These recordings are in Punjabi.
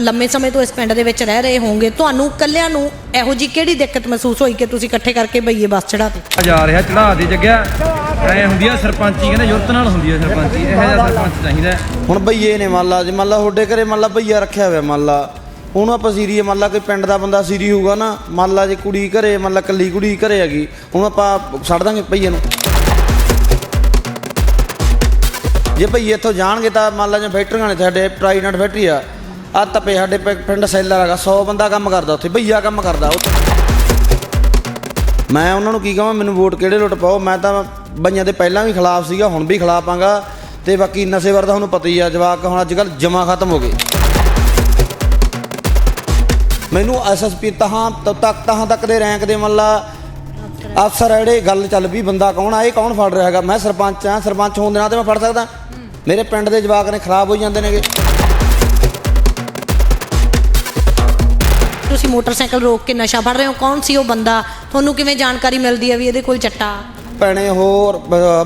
ਲੰਮੇ ਸਮੇਂ ਤੋਂ ਇਸ ਪਿੰਡ ਦੇ ਵਿੱਚ ਰਹਿ ਰਹੇ ਹੋਵੋਗੇ ਤੁਹਾਨੂੰ ਕੱਲਿਆਂ ਨੂੰ ਇਹੋ ਜੀ ਕਿਹੜੀ ਦਿੱਕਤ ਮਹਿਸੂਸ ਹੋਈ ਕਿ ਤੁਸੀਂ ਇਕੱਠੇ ਕਰਕੇ ਬਈਏ ਬੱਸ ਚੜਾਤੇ ਜਾ ਰਿਹਾ ਚੜਾ ਦੇ ਜੱਗਿਆ ਐ ਹੁੰਦੀ ਆ ਸਰਪੰਚੀ ਕਹਿੰਦੇ ਯੁਰਤ ਨਾਲ ਹੁੰਦੀ ਆ ਸਰਪੰਚੀ ਇਹੋ ਜਿਹਾ ਸਰਪੰਚ ਚਾਹੀਦਾ। ਹੁਣ ਬਈਏ ਨੇ ਮੰਨ ਲਾ ਜੇ ਮੰਨ ਲਾ ਤੁਹਾਡੇ ਘਰੇ ਮੰਨ ਲਾ ਬਈਆ ਰੱਖਿਆ ਹੋਇਆ ਮੰਨ ਲਾ ਉਹਨੂੰ ਆਪਾਂ ਸੀਰੀਏ ਮੰਨ ਲਾ ਕੋਈ ਪਿੰਡ ਦਾ ਬੰਦਾ ਸੀਰੀ ਹੋਊਗਾ ਨਾ ਮੰਨ ਲਾ ਜੇ ਕੁੜੀ ਘਰੇ ਮੰਨ ਲਾ ਕੱਲੀ ਕੁੜੀ ਘਰੇ ਹੈਗੀ ਉਹਨੂੰ ਆਪਾਂ ਛੱਡ ਦਾਂਗੇ ਬਈਏ ਨੂੰ। ਜੇ ਭਈਏ ਇੱਥੋਂ ਜਾਣਗੇ ਤਾਂ ਮੰਨ ਲਾ ਜੇ ਫੈਕਟਰੀਆਂ ਨੇ ਸਾਡੇ ਪ੍ਰਾਈਵੇਟ ਫੈਕਟਰੀ ਆ ਆ ਤਪੇ ਸਾਡੇ ਪ- ਪਿੰਡ ਸੈਲਰ ਹੈਗਾ 100 ਬੰਦਾ ਕੰਮ ਕਰਦਾ ਉੱਥੇ ਭਈਆ ਕੰਮ ਕਰਦਾ ਉੱਥੇ। ਮੈਂ ਉਹਨਾਂ ਨੂੰ ਕੀ ਕਹਾਂ ਮੈਨੂੰ ਵੋਟ ਕਿਹੜੇ ਲੁੱਟ ਪਾਓ? ਮੈਂ ਤਾਂ ਬਈਆਂ ਦੇ ਪਹਿਲਾਂ ਵੀ ਖਿਲਾਫ ਸੀਗਾ ਹੁਣ ਵੀ ਖਿਲਾਫ ਆਂਗਾ। ਤੇ ਬਾਕੀ ਨਸ਼ੇ ਵਰ ਤਾਂ ਤੁਹਾਨੂੰ ਪਤਾ ਹੀ ਆ ਜਵਾਕ ਹੁਣ ਅੱਜ ਕੱਲ ਜਮਾ ਖਤਮ ਹੋ ਗਏ। ਮੈਨੂੰ ਐਸਐਸਪੀ ਤਹਾਂ ਤੱਕ ਤਹਾਂ ਤੱਕ ਦੇ ਰੈਂਕ ਦੇ ਮੱਲਾ ਅਫਸਰ ਜਿਹੜੇ ਗੱਲ ਚੱਲ ਵੀ ਬੰਦਾ ਕੌਣ ਆ ਇਹ ਕੌਣ ਫੜ ਰਿਹਾ ਹੈਗਾ? ਮੈਂ ਸਰਪੰਚ ਆ ਸਰਪੰਚ ਹੋਣ ਦੇ ਨਾਤੇ ਮੈਂ ਫੜ ਸਕਦਾ। ਮੇਰੇ ਪਿੰਡ ਦੇ ਜਵਾਕ ਨੇ ਖਰਾਬ ਹੋਈ ਜਾਂਦੇ ਨੇਗੇ। ਤੁਸੀਂ ਮੋਟਰਸਾਈਕਲ ਰੋਕ ਕੇ ਨਸ਼ਾ ਫੜ ਰਹੇ ਹੋ? ਕੌਣ ਸੀ ਉਹ ਬੰਦਾ? ਤੁਹਾਨੂੰ ਕਿਵੇਂ ਜਾਣਕਾਰੀ ਮਿਲਦੀ ਹੈ ਵੀ ਇਹਦੇ ਕੋਲ ਚੱਟਾ? ਭੈਣੇ ਹੋਰ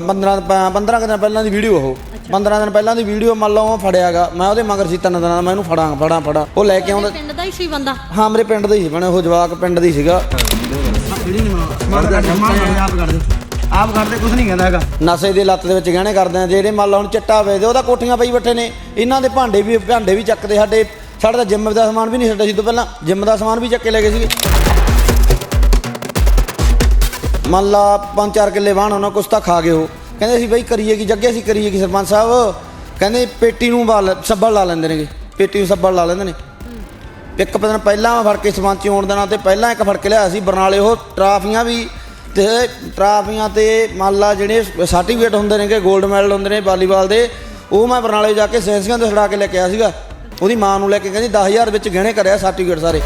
15 15 ਦਿਨ ਪਹਿਲਾਂ ਦੀ ਵੀਡੀਓ ਉਹ। 15 ਦਿਨ ਪਹਿਲਾਂ ਦੀ ਵੀਡੀਓ ਮੰਨ ਲਓ ਉਹ ਫੜਿਆਗਾ। ਮੈਂ ਉਹਦੇ ਮਗਰ ਸੀ ਤਿੰਨ ਦਿਨਾਂ ਦਾ। ਮੈਂ ਇਹਨੂੰ ਫੜਾਂ ਫੜਾਂ ਫੜਾਂ। ਉਹ ਲੈ ਕੇ ਆਉਂਦਾ ਪਿੰਡ ਦਾ ਹੀ ਸੀ ਬੰਦਾ। ਹਾਂ ਮੇਰੇ ਪਿੰਡ ਦਾ ਹੀ ਸੀ ਭੈਣੇ ਉਹ ਜਵਾਕ ਪਿੰਡ ਦਾ ਹੀ ਸੀਗਾ। ਆਪ ਕਰਦੇ ਕੁਝ ਨਹੀਂ ਕਹਿੰਦਾ ਹੈਗਾ ਨਸ਼ੇ ਦੇ ਲੱਤ ਦੇ ਵਿੱਚ ਗਹਿਣੇ ਕਰਦੇ ਆ। ਜਿਹੜੇ ਮੰਨ ਲਓ ਹੁਣ ਚਿੱਟਾ ਵੇਚਦੇ ਉਹਦਾ ਕੋਠੀਆਂ ਪਈ ਬੈਠੇ ਨੇ। ਇਹਨਾਂ ਦੇ ਭਾਂਡੇ ਵੀ ਭਾਂਡੇ ਵੀ ਚੱਕਦੇ ਸਾਡੇ ਸਾਡਾ ਤਾਂ ਜਿੰਮ ਦਾ ਸਮਾਨ ਵੀ ਨਹੀਂ ਛੱਡਿਆ ਸੀ ਤੋਂ ਪਹਿਲਾਂ। ਜਿੰਮ ਦਾ ਸਮਾਨ ਵੀ ਚੱਕ ਕੇ ਲੈ ਗਏ ਸੀਗੇ। ਮੰਨ ਲਾ ਪੰਜ ਚਾਰ ਕਿੱਲੇ ਵਾਹਣ ਉਹਨਾਂ ਕੁਛ ਤਾਂ ਖਾ ਗਏ ਉਹ। ਕਹਿੰਦੇ ਸੀ ਬਈ ਕਰੀਏ ਕੀ, ਜੱਗੇ ਸੀ ਕਰੀਏ ਕੀ ਸਰਪੰਚ ਸਾਹਿਬ। ਕਹਿੰਦੇ ਪੇਟੀ ਨੂੰ ਬਾਲ ਸੱਬਲ ਲਾ ਲੈਂਦੇ ਨੇਗੇ। ਪੇਟੀ ਨੂੰ ਸੱਬਲ ਲਾ ਲੈਂਦੇ ਨੇ। ਇੱਕ ਦਿਨ ਪਹਿਲਾਂ ਮੈਂ ਫੜ ਕੇ ਸਰਪੰਚ ਆਉਣ ਦੇ ਨਾਂ ਤੇ ਪਹਿਲਾਂ ਇੱਕ ਫੜ ਕੇ ਲਿਆਇਆ ਸੀ ਬਰਨਾਲੇ। ਉਹ ਟਰਾਫੀਆਂ ਵੀ ਤੇ ਟਰਾਫੀਆਂ ਤੇ ਮੰਨ ਲਾ ਜਿਹੜੇ ਸਰਟੀਫਿਕੇਟ ਹੁੰਦੇ ਨੇਗੇ 골ਡ ਮੈਡਲ ਹੁੰਦੇ ਨੇ ਵਾਲੀਬਾਲ ਦੇ, ਉਹ ਮੈਂ ਬਰਨਾਲੇ ਜਾ ਕੇ ਸੈਂਸੀਆਂ ਤੋਂ ਛੜਾ ਕੇ ਲੈ ਕੇ ਆਇਆ ਸੀਗਾ। ਉਹਦੀ ਮਾਂ ਨੂੰ ਲੈ ਕੇ ਕਹਿੰਦੀ 10000 ਵਿੱਚ ਗਹਿਣੇ ਕਰਿਆ ਸਰਟੀਫਿਕੇਟ ਸਾਰੇ।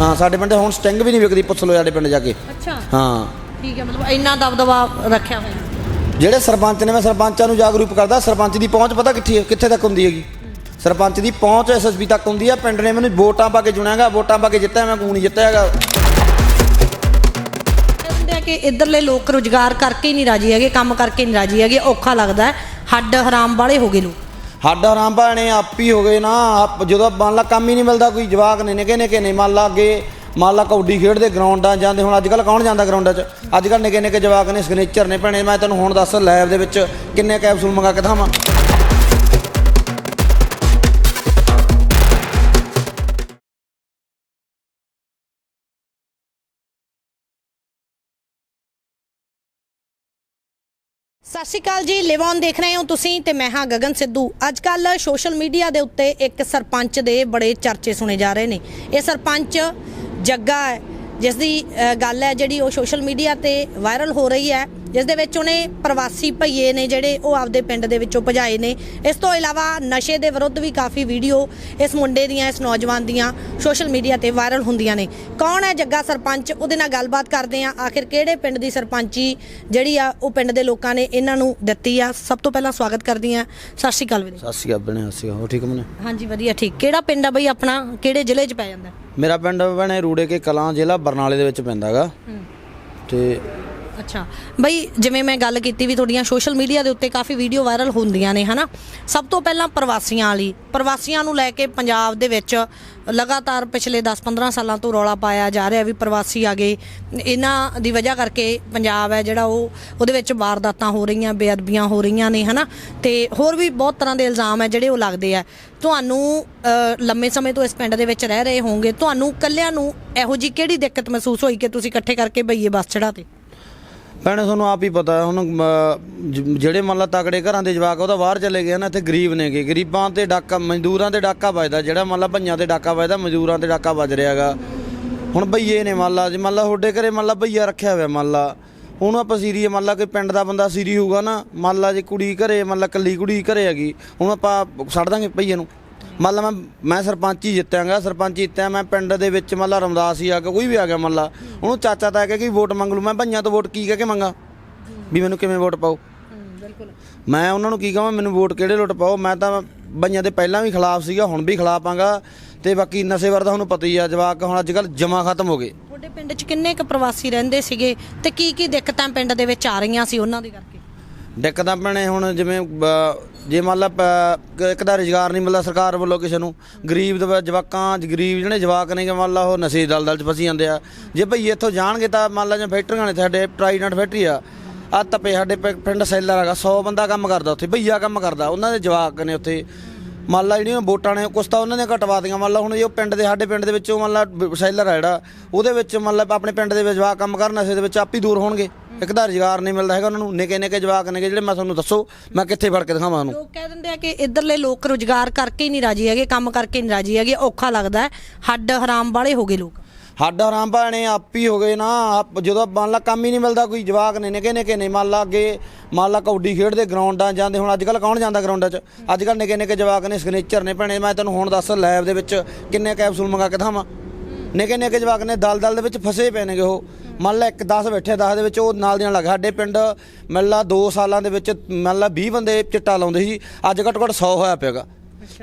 ਹਾਂ ਸਾਡੇ ਪਿੰਡ ਹੁਣ ਸਟਿੰਗ ਵੀ ਨਹੀਂ ਵਿਕਦੀ ਪੁੱਛ ਲਓ ਸਾਡੇ ਪਿੰਡ ਜਾ ਕੇ। ਅੱਛਾ। ਹਾਂ। ਠੀਕ ਹੈ ਮਤਲਬ ਇੰਨਾ ਦਬਦਬਾ ਰੱਖਿਆ ਹੋਇਆ। ਜਿਹੜੇ ਸਰਪੰਚ ਨੇ ਮੈਂ ਸਰਪੰਚਾਂ ਨੂੰ ਜਾਗਰੂਕ ਕਰਦਾ ਸਰਪੰਚ ਦੀ ਪਹੁੰਚ ਪਤਾ ਕਿੱਥੇ ਹੈ ਕਿੱਥੇ ਤੱਕ ਹੁੰਦੀ ਹੈਗੀ? ਸਰਪੰਚ ਦੀ ਪਹੁੰਚ ਐਸਐਸਪੀ ਤੱਕ ਹੁੰਦੀ ਆ ਪਿੰਡ ਨੇ ਮੈਨੂੰ ਵੋਟਾਂ ਪਾ ਕੇ ਚੁਣਿਆਗਾ ਵੋਟਾਂ ਪਾ ਕੇ ਜਿੱਤਿਆ ਮੈਂ ਕੂੰ ਨਹੀਂ ਜਿੱਤਿਆਗਾ ਕਿ ਇਧਰਲੇ ਲੋਕ ਰੋਜ਼ਗਾਰ ਕਰਕੇ ਹੀ ਨਹੀਂ ਰਾਜੀ ਹੈਗੇ, ਕੰਮ ਕਰਕੇ ਨਹੀਂ ਰਾਜੀ ਹੈਗੇ, ਔਖਾ ਲੱਗਦਾ ਹੱਡ ਹਰਾਮ ਵਾਲੇ ਹੋ ਗਏ ਲੋਕ। ਹੱਡ ਹਰਾਮ ਭਾਣੇ ਆਪ ਹੀ ਹੋ ਗਏ ਨਾ। ਆਪ ਜਦੋਂ ਮੰਨ ਲਾ ਕੰਮ ਹੀ ਨਹੀਂ ਮਿਲਦਾ, ਕੋਈ ਜਵਾਕ ਨੇ, ਨਿੱਕੇ ਨਿੱਕੇ ਨੇ, ਮੰਨ ਲਾ ਅੱਗੇ, ਮੰਨ ਲਾ ਕਬੱਡੀ ਖੇਡਦੇ ਗਰਾਊਂਡਾਂ ਜਾਂਦੇ, ਹੁਣ ਅੱਜ ਕੱਲ ਕੌਣ ਜਾਂਦਾ ਗਰਾਊਂਡਾਂ 'ਚ? ਅੱਜ ਕੱਲ ਨਿੱਕੇ ਨਿੱਕੇ ਜਵਾਕ ਨੇ ਸਿਗਨੇਚਰ ਨੇ, ਭੈਣੇ, ਮੈਂ ਤੈਨੂੰ ਹੁਣ ਦੱਸ ਲੈਬ ਦੇ ਵਿੱਚ ਕਿੰਨੇ ਕੈਪਸੂਲ ਮੰਗਾ ਕੇ ਥਾਵਾਂ ਸਤਿ ਸ਼੍ਰੀ ਅਕਾਲ ਜੀ ਲਿਵੋਨ ਦੇਖ ਰਹੇ ਹੋ ਤੁਸੀਂ ਤੇ ਮੈਂ ਹਾਂ ਗਗਨ ਸਿੱਧੂ। ਅੱਜ ਕੱਲ ਸੋਸ਼ਲ ਮੀਡੀਆ ਦੇ ਉੱਤੇ ਇੱਕ ਸਰਪੰਚ ਦੇ ਬੜੇ ਚਰਚੇ ਸੁਣੇ ਜਾ ਰਹੇ ਨੇ। ਇਹ ਸਰਪੰਚ ਜੱਗਾ ਹੈ ਜਿਸ ਦੀ ਗੱਲ ਹੈ ਜਿਹੜੀ ਉਹ ਸੋਸ਼ਲ ਮੀਡੀਆ ਤੇ ਵਾਇਰਲ ਹੋ ਰਹੀ ਹੈ। ਜਿਸ ਦੇ ਵਿੱਚ ਉਹਨੇ ਪ੍ਰਵਾਸੀ ਭਈਏ ਨੇ ਜਿਹੜੇ ਉਹ ਆਪਦੇ ਪਿੰਡ ਦੇ ਵਿੱਚੋਂ ਭਜਾਏ ਨੇ। ਇਸ ਤੋਂ ਇਲਾਵਾ ਨਸ਼ੇ ਦੇ ਵਿਰੁੱਧ ਵੀ ਕਾਫੀ ਵੀਡੀਓ ਇਸ ਮੁੰਡੇ ਦੀਆਂ ਇਸ ਨੌਜਵਾਨ ਦੀਆਂ ਸੋਸ਼ਲ ਮੀਡੀਆ ਤੇ ਵਾਇਰਲ ਹੁੰਦੀਆਂ ਨੇ। ਕੌਣ ਹੈ ਜੱਗਾ ਸਰਪੰਚ? ਉਹਦੇ ਨਾਲ ਗੱਲਬਾਤ ਕਰਦੇ ਆ ਆਖਿਰ ਕਿਹੜੇ ਪਿੰਡ ਦੀ ਸਰਪੰਚੀ ਜਿਹੜੀ ਆ ਉਹ ਪਿੰਡ ਦੇ ਲੋਕਾਂ ਨੇ ਇਹਨਾਂ ਨੂੰ ਦਿੱਤੀ ਆ? ਸਭ ਤੋਂ ਪਹਿਲਾਂ ਸਵਾਗਤ ਕਰਦੀ ਆ ਸਤਿ ਸ਼੍ਰੀ ਅਕਾਲ ਵੀਰੇ। ਸਤਿ ਸ਼੍ਰੀ ਅਕਾਲ ਬਣੇ ਅਕਾਲ। ਹੋ ਠੀਕ ਮਨੇ ਹਾਂਜੀ ਵਧੀਆ ਠੀਕ। ਕਿਹੜਾ ਪਿੰਡ ਆ ਬਈ ਆਪਣਾ? ਕਿਹੜੇ ਜ਼ਿਲ੍ਹੇ 'ਚ ਪੈ ਜਾਂਦਾ? ਮੇਰਾ ਪਿੰਡ ਬਣੇ ਰੂੜੇ ਕੇ ਕਲਾਂ ਜ਼ਿਲ੍ਹਾ ਬਰਨਾਲੇ ਦੇ ਵਿੱਚ ਪੈਂਦਾ ਹੈਗਾ ਤੇ ਅੱਛਾ। ਬਈ, ਜਿਵੇਂ ਮੈਂ ਗੱਲ ਕੀਤੀ ਵੀ ਤੁਹਾਡੀਆਂ ਸੋਸ਼ਲ ਮੀਡੀਆ ਦੇ ਉੱਤੇ ਕਾਫੀ ਵੀਡੀਓ ਵਾਇਰਲ ਹੁੰਦੀਆਂ ਨੇ, ਹਨਾ? ਸਭ ਤੋਂ ਪਹਿਲਾਂ ਪ੍ਰਵਾਸੀਆਂ ਵਾਲੀ ਪ੍ਰਵਾਸੀਆਂ ਨੂੰ ਲੈ ਕੇ ਪੰਜਾਬ ਦੇ ਵਿੱਚ ਲਗਾਤਾਰ ਪਿਛਲੇ 10-15 ਸਾਲਾਂ ਤੋਂ ਰੌਲਾ ਪਾਇਆ ਜਾ ਰਿਹਾ ਵੀ ਪ੍ਰਵਾਸੀ ਆ ਗਏ। ਇਹਨਾਂ ਦੀ ਵਜ੍ਹਾ ਕਰਕੇ ਪੰਜਾਬ ਹੈ ਜਿਹੜਾ ਉਹ, ਉਹਦੇ ਵਿੱਚ ਵਾਰਦਾਤਾਂ ਹੋ ਰਹੀਆਂ, ਬੇਅਦਬੀਆਂ ਹੋ ਰਹੀਆਂ ਨੇ, ਹਨਾ? ਤੇ ਹੋਰ ਵੀ ਬਹੁਤ ਤਰ੍ਹਾਂ ਦੇ ਇਲਜ਼ਾਮ ਹੈ ਜਿਹੜੇ ਉਹ ਲੱਗਦੇ ਆ। ਤੁਹਾਨੂੰ ਲੰਮੇ ਸਮੇਂ ਤੋਂ ਇਸ ਪਿੰਡ ਦੇ ਵਿੱਚ ਰਹਿ ਰਹੇ ਹੋਵੋਗੇ। ਤੁਹਾਨੂੰ ਕੱਲਿਆਂ ਨੂੰ ਇਹੋ ਜੀ ਕਿਹੜੀ ਦਿੱਕਤ ਮਹਿਸੂਸ ਹੋਈ ਕਿ ਤੁਸੀਂ ਇਕੱਠੇ ਕਰਕੇ ਬਈਏ ਬੱਸ ਚੜਾਤੇ ਭੈਣੇ, ਤੁਹਾਨੂੰ ਆਪ ਹੀ ਪਤਾ ਹੁਣ ਜਿਹੜੇ ਮੰਨ ਲਾ ਤਕੜੇ ਘਰਾਂ ਦੇ ਜਵਾਕ, ਉਹ ਤਾਂ ਬਾਹਰ ਚਲੇ ਗਏ ਨਾ, ਇੱਥੇ ਗਰੀਬ ਨੇਗੇ ਗਰੀਬਾਂ ਤੇ ਡਾਕਾ, ਮਜ਼ਦੂਰਾਂ ਤੇ ਡਾਕਾ ਵੱਜਦਾ, ਜਿਹੜਾ ਮੰਨ ਲਾ ਭਈਆਂ ਤੇ ਡਾਕਾ ਵੱਜਦਾ, ਮਜ਼ਦੂਰਾਂ ਤੇ ਡਾਕਾ ਵੱਜ ਰਿਹਾਗਾ ਹੁਣ ਭਈਏ ਨੇ ਮੰਨ ਲਾ, ਜੇ ਮੰਨ ਲਾ ਤੁਹਾਡੇ ਘਰੇ ਮੰਨ ਲਾ ਭਈਆ ਰੱਖਿਆ ਹੋਇਆ ਮੰਨ ਲਾ, ਉਹਨੂੰ ਆਪਾਂ ਸੀਰੀਏ ਮੰਨ ਲਾ ਕੋਈ ਪਿੰਡ ਦਾ ਬੰਦਾ ਸੀਰੀ ਹੋਊਗਾ ਨਾ, ਮੰਨ ਲਾ ਜੇ ਕੁੜੀ ਘਰੇ, ਮੰਨ ਲਾ ਕੱਲੀ ਕੁੜੀ ਘਰੇ ਹੈਗੀ, ਹੁਣ ਆਪਾਂ ਛੱਡ ਦਾਂਗੇ ਭਈਏ ਨੂੰ। ਮੰਨ ਲਾ ਮੈਂ ਮੈਂ ਸਰਪੰਚੀ ਜਿੱਤਿਆਂਗਾ ਸਰਪੰਚ ਜਿੱਤਿਆ ਮੈਂ ਪਿੰਡ ਦੇ ਵਿੱਚ ਮੰਨ ਲਾ ਰਮਦਾਸ ਹੀ ਆ ਕੇ ਕੋਈ ਵੀ ਆ ਗਿਆ ਮੰਨ ਲਾ ਉਹਨੂੰ ਚਾਚਾ ਤਾਂ ਕਹਿ ਕੇ ਵੋਟ ਮੰਗ ਲੂ ਮੈਂ ਭਈਆਂ ਤੋਂ ਵੋਟ ਕੀ ਕਹਿ ਕੇ ਮੰਗਾ? ਵੀ ਮੈਨੂੰ ਕਿਵੇਂ ਵੋਟ ਪਾਓ? ਬਿਲਕੁਲ। ਮੈਂ ਉਹਨਾਂ ਨੂੰ ਕੀ ਕਹਾਂ ਮੈਨੂੰ ਵੋਟ ਕਿਹੜੇ ਲੁੱਟ ਪਾਓ? ਮੈਂ ਤਾਂ ਬਈਆਂ ਦੇ ਪਹਿਲਾਂ ਵੀ ਖਿਲਾਫ ਸੀਗਾ ਹੁਣ ਵੀ ਖਿਲਾਫ ਆਂਗਾ ਤੇ ਬਾਕੀ ਨਸ਼ੇ ਵਰ ਤਾਂ ਤੁਹਾਨੂੰ ਪਤਾ ਹੀ ਆ ਜਵਾਕ ਹੁਣ ਅੱਜ ਕੱਲ ਜਮਾ ਖਤਮ ਹੋ ਗਏ। ਤੁਹਾਡੇ ਪਿੰਡ 'ਚ ਕਿੰਨੇ ਕੁ ਪ੍ਰਵਾਸੀ ਰਹਿੰਦੇ ਸੀਗੇ? ਤੇ ਕੀ ਕੀ ਦਿੱਕਤਾਂ ਪਿੰਡ ਦੇ ਵਿੱਚ ਆ ਰਹੀਆਂ ਸੀ ਉਹਨਾਂ ਦੇ ਕਰਕੇ? ਦਿੱਕਤਾਂ ਭੈਣੇ ਹੁਣ ਜਿਵੇਂ ਜੇ ਮੰਨ ਲਾ ਪ- ਇੱਕ ਦਾ ਰੁਜ਼ਗਾਰ ਨਹੀਂ ਮਿਲਦਾ ਸਰਕਾਰ ਵੱਲੋਂ ਕਿਸੇ ਨੂੰ। ਗਰੀਬ ਦੇ ਜਵਾਕਾਂ, ਗਰੀਬ ਜਿਹੜੇ ਜਵਾਕ ਨੇ ਕਿ ਮੰਨ ਲਾ ਉਹ ਨਸ਼ੇ ਦੀ ਦਲਦਲ 'ਚ ਫਸੀ ਜਾਂਦੇ ਆ। ਜੇ ਭਈ ਇੱਥੋਂ ਜਾਣਗੇ ਤਾਂ ਮੰਨ ਲਾ ਜੇ ਫੈਕਟਰੀਆਂ ਨੇ ਸਾਡੇ ਪ੍ਰਾਈਵੇਟ ਫੈਕਟਰੀ ਆ ਆ ਤਪੇ ਸਾਡੇ ਪਿੰ- ਪਿੰਡ ਸੈਲਰ ਹੈਗਾ 100 ਬੰਦਾ ਕੰਮ ਕਰਦਾ ਉੱਥੇ, ਭਈਆ ਕੰਮ ਕਰਦਾ, ਉਹਨਾਂ ਦੇ ਜਵਾਕ ਨੇ ਉੱਥੇ। ਮੰਨ ਲਾ ਜਿਹੜੀਆਂ ਵੋਟਾਂ ਨੇ, ਕੁਛ ਤਾਂ ਉਹਨਾਂ ਨੇ ਘਟਵਾ ਮੰਨ ਲਾ ਹੁਣ ਜੇ ਉਹ ਪਿੰਡ ਦੇ, ਸਾਡੇ ਪਿੰਡ ਦੇ ਵਿੱਚੋਂ ਮੰਨ ਲਾ ਸੈਲਰ ਆ ਜਿਹੜਾ, ਉਹਦੇ ਵਿੱਚ ਮੰਨ ਲਾ ਆਪਣੇ ਪਿੰਡ ਦੇ ਜਵਾਕ ਕੰਮ ਕਰਨ, ਨਸ਼ੇ ਦੇ ਵਿੱਚ ਆਪ ਹੀ ਦੂਰ ਹੋਣਗੇ। ਇੱਕ ਤਾਂ ਰੁਜ਼ਗਾਰ ਨਹੀਂ ਮਿਲਦਾ ਹੈਗਾ ਉਹਨਾਂ ਨੂੰ ਨਿੱਕੇ ਨਿੱਕੇ ਜਵਾਕ ਨੇਗੇ ਜਿਹੜੇ ਮੈਂ ਤੁਹਾਨੂੰ ਦੱਸੋ ਮੈਂ ਕਿੱਥੇ ਫੜ ਕੇ ਦਿਖਾਵਾਂ ਉਹਨੂੰ? ਲੋਕ ਕਹਿ ਦਿੰਦੇ ਆ ਕਿ ਇੱਧਰਲੇ ਲੋਕ ਰੋਜ਼ਗਾਰ ਕਰਕੇ ਹੀ ਨਹੀਂ ਰਾਜੀ ਹੈਗੇ ਕੰਮ ਕਰਕੇ ਨਹੀਂ ਰਾਜੀ ਹੈਗੇ ਔਖਾ ਲੱਗਦਾ ਹੈ। ਹੱਡ ਹਰਾਮ ਵਾਲੇ ਹੋ ਗਏ ਲੋਕ। ਹੱਡ ਹਰਾਮ ਭਾਣੇ ਆਪੀ ਹੋ ਗਏ ਨਾ ਆਪ- ਜਦੋਂ ਮੰਨ ਲਾ ਕੰਮ ਹੀ ਨਹੀਂ ਮਿਲਦਾ ਕੋਈ ਜਵਾਕ ਨੇ ਨਿੱਕੇ ਨਿੱਕੇ ਨੇ ਮੰਨ ਲਾ ਅੱਗੇ ਮੰਨ ਲਾ ਕੌਡੀ ਖੇਡਦੇ ਗਰਾਊਂਡਾਂ ਜਾਂਦੇ ਹੁਣ ਅੱਜ ਕੱਲ ਕੌਣ ਜਾਂਦਾ ਗਰਾਊਂਡਾਂ 'ਚ? ਅੱਜ ਕੱਲ ਨਿੱਕੇ ਨਿੱਕੇ ਜਵਾਕ ਨੇ ਸਿਗਨੇਚਰ ਨੇ ਭੈਣੇ ਮੈਂ ਤੈਨੂੰ ਹੁਣ ਦੱਸ ਲੈਬ ਦੇ ਵਿੱਚ ਕਿੰਨੇ ਕੈਪਸੂਲ ਮੰਗਾ ਕੇ ਥਾਵਾਂ ਨਿੱਕੇ ਨਿੱਕੇ ਜਵਾਕ ਨੇ ਦਲ ਦਲ ਦੇ ਵਿੱਚ ਫਸੇ ਪਏ ਨੇਗੇ ਉਹ। ਮੰਨ ਲਾ ਇੱਕ 10 ਬੈਠੇ 10 ਦੇ ਵਿੱਚ ਉਹ ਨਾਲ ਦੀਆਂ ਲੱਗ ਸਾਡੇ ਪਿੰਡ ਮੰਨ ਲਾ 2 ਸਾਲਾਂ ਦੇ ਵਿੱਚ ਮੰਨ ਲਾ 20 ਬੰਦੇ ਚਿੱਟਾ ਲਾਉਂਦੇ ਸੀ। ਅੱਜ ਘੱਟੋ ਘੱਟ 100 ਹੋਇਆ ਪਿਆਗਾ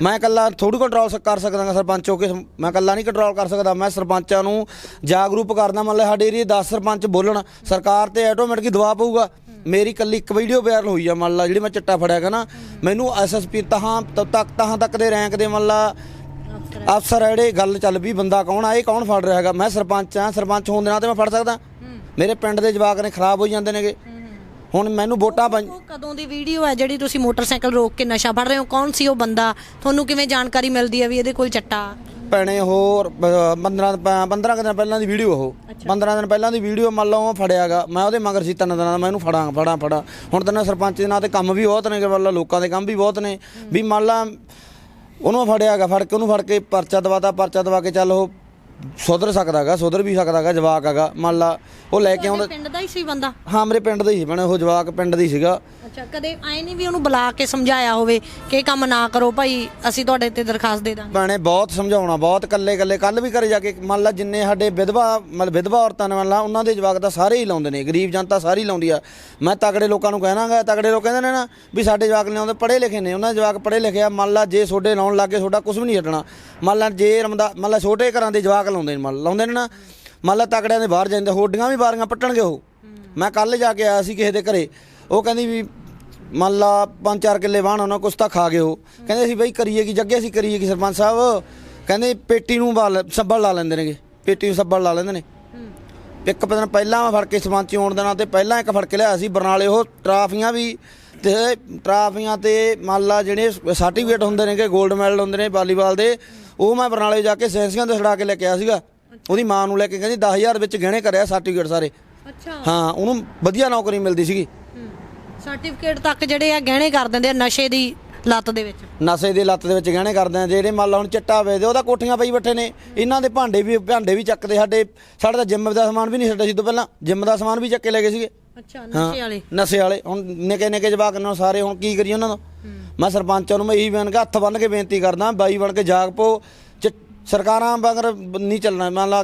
ਮੈਂ ਇਕੱਲਾ ਥੋੜੀ ਕੰਟਰੋਲ ਕਰ ਸਕਦਾਗਾ ਸਰਪੰਚ ਹੋ ਕੇ। ਮੈਂ ਇਕੱਲਾ ਨਹੀਂ ਕੰਟਰੋਲ ਕਰ ਸਕਦਾ। ਮੈਂ ਸਰਪੰਚਾਂ ਨੂੰ ਜਾਗਰੂਕ ਕਰਦਾ ਮੰਨ ਲਾ ਸਾਡੇ ਏਰੀਏ 10 ਸਰਪੰਚ ਬੋਲਣ ਸਰਕਾਰ ਤੇ ਆਟੋਮੈਟਿਕ ਦਬਾਅ ਪਊਗਾ। ਮੇਰੀ ਇਕੱਲੀ ਇੱਕ ਵੀਡੀਓ ਵਾਇਰਲ ਹੋਈ ਆ ਮੰਨ ਲਾ ਜਿਹੜੀ ਮੈਂ ਚਿੱਟਾ ਫੜਿਆਗਾ ਨਾ। ਮੈਨੂੰ ਐਸਐਸਪੀ ਤਹਾਂ ਤੱਕ ਤਹਾਂ ਤੱਕ ਦੇ ਰੈਂਕ ਦੇ ਮੰਨ ਲਾ ਅਫਸਰ ਜਿਹੜੇ ਗੱਲ ਚੱਲ ਵੀ ਬੰਦਾ ਕੌਣ ਆ ਇਹ ਕੌਣ ਫੜ ਰਿਹਾ ਹੈਗਾ? ਮੈਂ ਸਰਪੰਚ ਆ ਸਰਪੰਚ ਹੋਣ ਦੇ ਨਾਤੇ ਮੈਂ ਫੜ ਸਕਦਾ। ਮੇਰੇ ਪਿੰਡ ਦੇ ਜਵਾਕ ਨੇ ਖਰਾਬ ਹੋਈ ਜਾਂਦੇ ਨੇਗੇ। ਹੁਣ ਮੈਨੂੰ ਵੋਟਾਂ ਪੰ ਉਹ ਕਦੋਂ ਦੀ ਵੀਡੀਓ ਹੈ ਜਿਹੜੀ ਤੁਸੀਂ ਮੋਟਰਸਾਈਕਲ ਰੋਕ ਕੇ ਨਸ਼ਾ ਫੜ ਰਹੇ ਹੋ? ਕੌਣ ਸੀ ਉਹ ਬੰਦਾ? ਤੁਹਾਨੂੰ ਕਿਵੇਂ ਜਾਣਕਾਰੀ ਮਿਲਦੀ ਹੈ ਵੀ ਇਹਦੇ ਕੋਲ ਚੱਟਾ? ਭੈਣੇ ਹੋਰ 15 15 ਦਿਨ ਪਹਿਲਾਂ ਦੀ ਵੀਡੀਓ ਉਹ। 15 ਦਿਨ ਪਹਿਲਾਂ ਦੀ ਵੀਡੀਓ ਮੰਨ ਲਓ ਉਹ ਫੜਿਆਗਾ ਮੈਂ ਉਹਦੇ ਮਗਰ ਸੀ ਤਿੰਨ ਦਿਨਾਂ ਦਾ ਮੈਂ ਇਹਨੂੰ ਫੜਾਂ ਫੜਾਂ ਫੜਾਂ। ਹੁਣ ਤਾਂ ਸਰਪੰਚ ਦੇ ਨਾਂ ਤੇ ਕੰਮ ਵੀ ਬਹੁਤ ਨੇ ਕਿ ਮੰਨ ਲੋਕਾਂ ਦੇ ਕੰਮ ਵੀ ਬਹੁਤ ਨੇ। ਵੀ ਮੰਨ ਲਾ ਉਹਨੂੰ ਫੜਿਆਗਾ ਫੜ ਕੇ ਉਹਨੂੰ ਫੜ ਕੇ ਪਰਚਾ ਦਵਾਤਾ ਪਰਚਾ ਦਵਾ ਕੇ ਚੱਲ ਉਹ ਸੁਧਰ ਸਕਦਾਗਾ ਸੁਧਰ ਵੀ ਸਕਦਾਗਾ ਜਵਾਕ ਹੈਗਾ। ਮੰਨ ਲਾ ਉਹ ਲੈ ਕੇ ਆਉਂਦਾ ਪਿੰਡ ਦਾ ਹੀ ਸੀ ਬੰਦਾ? ਹਾਂ ਮੇਰੇ ਪਿੰਡ ਦਾ ਹੀ ਸੀ ਭੈਣੇ ਉਹ ਜਵਾਕ ਪਿੰਡ ਦਾ ਹੀ ਸੀਗਾ। ਅੱਛਾ, ਕਦੇ ਆਏ ਨਹੀਂ ਵੀ ਉਹਨੂੰ ਬੁਲਾ ਕੇ ਸਮਝਾਇਆ ਹੋਵੇ ਕਿ ਇਹ ਕੰਮ ਨਾ ਕਰੋ ਭਾਈ, ਅਸੀਂ ਤੁਹਾਡੇ ਤੇ ਦਰਖਾਸਤ ਦੇ ਦਾਂਗੇ। ਭੈਣੇ, ਬਹੁਤ ਸਮਝਾਉਣਾ, ਬਹੁਤ ਕੱਲੇ ਕੱਲੇ ਕੱਲ ਵੀ ਘਰੇ ਜਾ ਕੇ, ਮੰਨ ਲਾ ਜਿੰਨੇ ਸਾਡੇ ਵਿਧਵਾ, ਮਤਲਬ ਵਿਧਵਾ ਔਰਤਾਂ ਨੇ, ਮੰਨ ਲਾ ਉਹਨਾਂ ਦੇ ਜਵਾਕ ਤਾਂ ਸਾਰੇ ਹੀ ਲਾਉਂਦੇ ਨੇ, ਗਰੀਬ ਜਨਤਾ ਸਾਰੀ ਹੀ ਲਾਉਂਦੀ ਆ। ਮੈਂ ਤਗੜੇ ਲੋਕਾਂ ਨੂੰ ਕਹਿਣਾਗਾ ਤਗੜੇ ਲੋਕ ਕਹਿੰਦੇ ਨੇ ਨਾ ਵੀ ਸਾਡੇ ਜਵਾਕ ਲਿਆਉਂਦੇ ਪੜ੍ਹੇ ਲਿਖੇ ਨੇ, ਉਹਨਾਂ ਦੇ ਜਵਾਕ ਪੜ੍ਹੇ ਲਿਖੇ ਆ, ਮੰਨ ਲਾ ਜੇ ਤੁਹਾਡੇ ਲਾਉਣ ਲੱਗੇ ਤੁਹਾਡਾ ਕੁਝ ਵੀ ਨਹੀਂ ਛੱਡਣਾ ਮੰਨ ਲਾ ਜੇ ਰਮਦਾ, ਮੰਨ ਲਾ ਛੋਟੇ ਘਰਾਂ ਦੇ ਜਵਾਕ ਲਾਉਂਦੇ ਨੇ, ਮੰਨ ਲਾਉਂਦੇ ਨੇ ਨਾ, ਮੰਨ ਲਾ ਤਗੜਿਆਂ ਦੇ ਬਾਹਰ ਜਾਂਦੇ, ਹੋਡੀਆਂ ਵੀ ਬਾਰੀਆਂ ਪੱਟਣਗੇ ਉਹ। ਮੈਂ ਕੱਲ ਜਾ ਕੇ ਆਇਆ ਸੀ ਕਿਸੇ ਦੇ ਘਰੇ ਉਹ ਕਹਿੰਦੀ ਵੀ ਮੰਨ ਲਾ ਪੰਜ ਚਾਰ ਕਿੱਲੇ ਵਾਹਣ ਉਹਨਾਂ ਕੁਛ ਤਾਂ ਖਾ ਗਏ ਉਹ ਕਹਿੰਦੇ ਸੀ ਬਈ ਕਰੀਏ ਕੀ ਜੱਗੇ ਅਸੀਂ ਕਰੀਏ ਕੀ ਸਰਪੰਚ ਸਾਹਿਬ। ਕਹਿੰਦੇ ਪੇਟੀ ਨੂੰ ਬਾਲ ਸੱਬਲ ਲਾ ਲੈਂਦੇ ਨੇਗੇ। ਪੇਟੀ ਨੂੰ ਸੱਬਲ ਲਾ ਲੈਂਦੇ ਨੇ। ਇੱਕ ਦਿਨ ਪਹਿਲਾਂ ਮੈਂ ਫੜ ਕੇ ਸਰਪੰਚ ਹੋਣ ਦੇ ਨਾਂ ਤੇ ਪਹਿਲਾਂ ਇੱਕ ਫੜ ਕੇ ਲਿਆ ਸੀ ਬਰਨਾਲੇ ਉਹ ਟਰਾਫੀਆਂ ਵੀ ਤੇ ਟਰਾਫੀਆਂ ਤੇ ਮੰਨ ਲਾ ਜਿਹੜੇ ਸਰਟੀਫਿਕੇਟ ਹੁੰਦੇ ਨੇਗੇ 골ਡ ਮੈਡਲ ਹੁੰਦੇ ਨੇ ਵਾਲੀਬਾਲ ਦੇ ਉਹ ਮੈਂ ਬਰਨਾਲੇ ਜਾ ਕੇ ਸੈਂਸੀਆਂ ਤੇ ਛੜਾ ਕੇ ਲੈ ਕੇ ਆਇਆ ਸੀਗਾ। ਉਹਦੀ ਮਾਂ ਨੂੰ ਲੈ ਕੇ ਕਹਿੰਦੀ 10000 ਵਿੱਚ ਗਹਿਣੇ ਕਰਿਆ ਸਰਟੀਫਿਕੇਟ ਸਾਰੇ। ਅੱਛਾ। ਹਾਂ ਉਹਨੂੰ ਵਧੀਆ ਨੌਕਰੀ ਮਿਲਦੀ ਸੀਗੀ। ਸਰਟੀਫਿਕੇਟ ਤੱਕ ਜਿਹੜੇ ਆ ਗਹਿਣੇ ਕਰ ਦਿੰਦੇ ਆ ਨਸ਼ੇ ਦੀ ਲੱਤ ਦੇ ਵਿੱਚ। ਨਸ਼ੇ ਦੀ ਲੱਤ ਦੇ ਵਿੱਚ ਗਹਿਣੇ ਕਰਦੇ ਆ ਜਿਹੜੇ ਮੰਨ ਲਾ ਹੁਣ ਚਿੱਟਾ ਵੇਚਦੇ ਉਹਦਾ ਕੋਠੀਆਂ ਪਈ ਬੈਠੇ ਨੇ। ਇਹਨਾਂ ਦੇ ਭਾਂਡੇ ਵੀ ਭਾਂਡੇ ਵੀ ਚੱਕਦੇ ਸਾਡੇ ਸਾਡੇ ਤਾਂ ਜਿੰਮ ਦਾ ਸਮਾਨ ਵੀ ਨਹੀਂ ਛੱਡਿਆ ਸੀ ਤੋਂ ਪਹਿਲਾਂ ਜਿੰਮ ਦਾ ਸਮਾਨ ਵੀ ਚੱਕ ਕੇ ਲੈ ਗਏ ਸੀਗੇ। ਅੱਛਾ ਨਸ਼ੇ ਵਾਲੇ। ਨਸ਼ੇ ਵਾਲੇ। ਹੁਣ ਨਿੱਕੇ ਨਿੱਕੇ ਜਵਾਕ ਨੇ ਸਾਰੇ ਹੁਣ ਕੀ ਕਰੀਏ ਉਹਨਾਂ ਦਾ? ਮੈਂ ਸਰਪੰਚਾਂ ਨੂੰ ਮੈਂ ਇਹੀ ਕੇ ਹੱਥ ਬੰਨ ਕੇ ਬੇਨਤੀ ਕਰਦਾ ਬਾਈ ਬਣ ਕੇ ਜਾਗ ਪੋ ਸਰਕਾਰਾਂ ਬਗਰ ਨਹੀਂ ਚੱਲਣਾ ਮੰਨ ਲਾ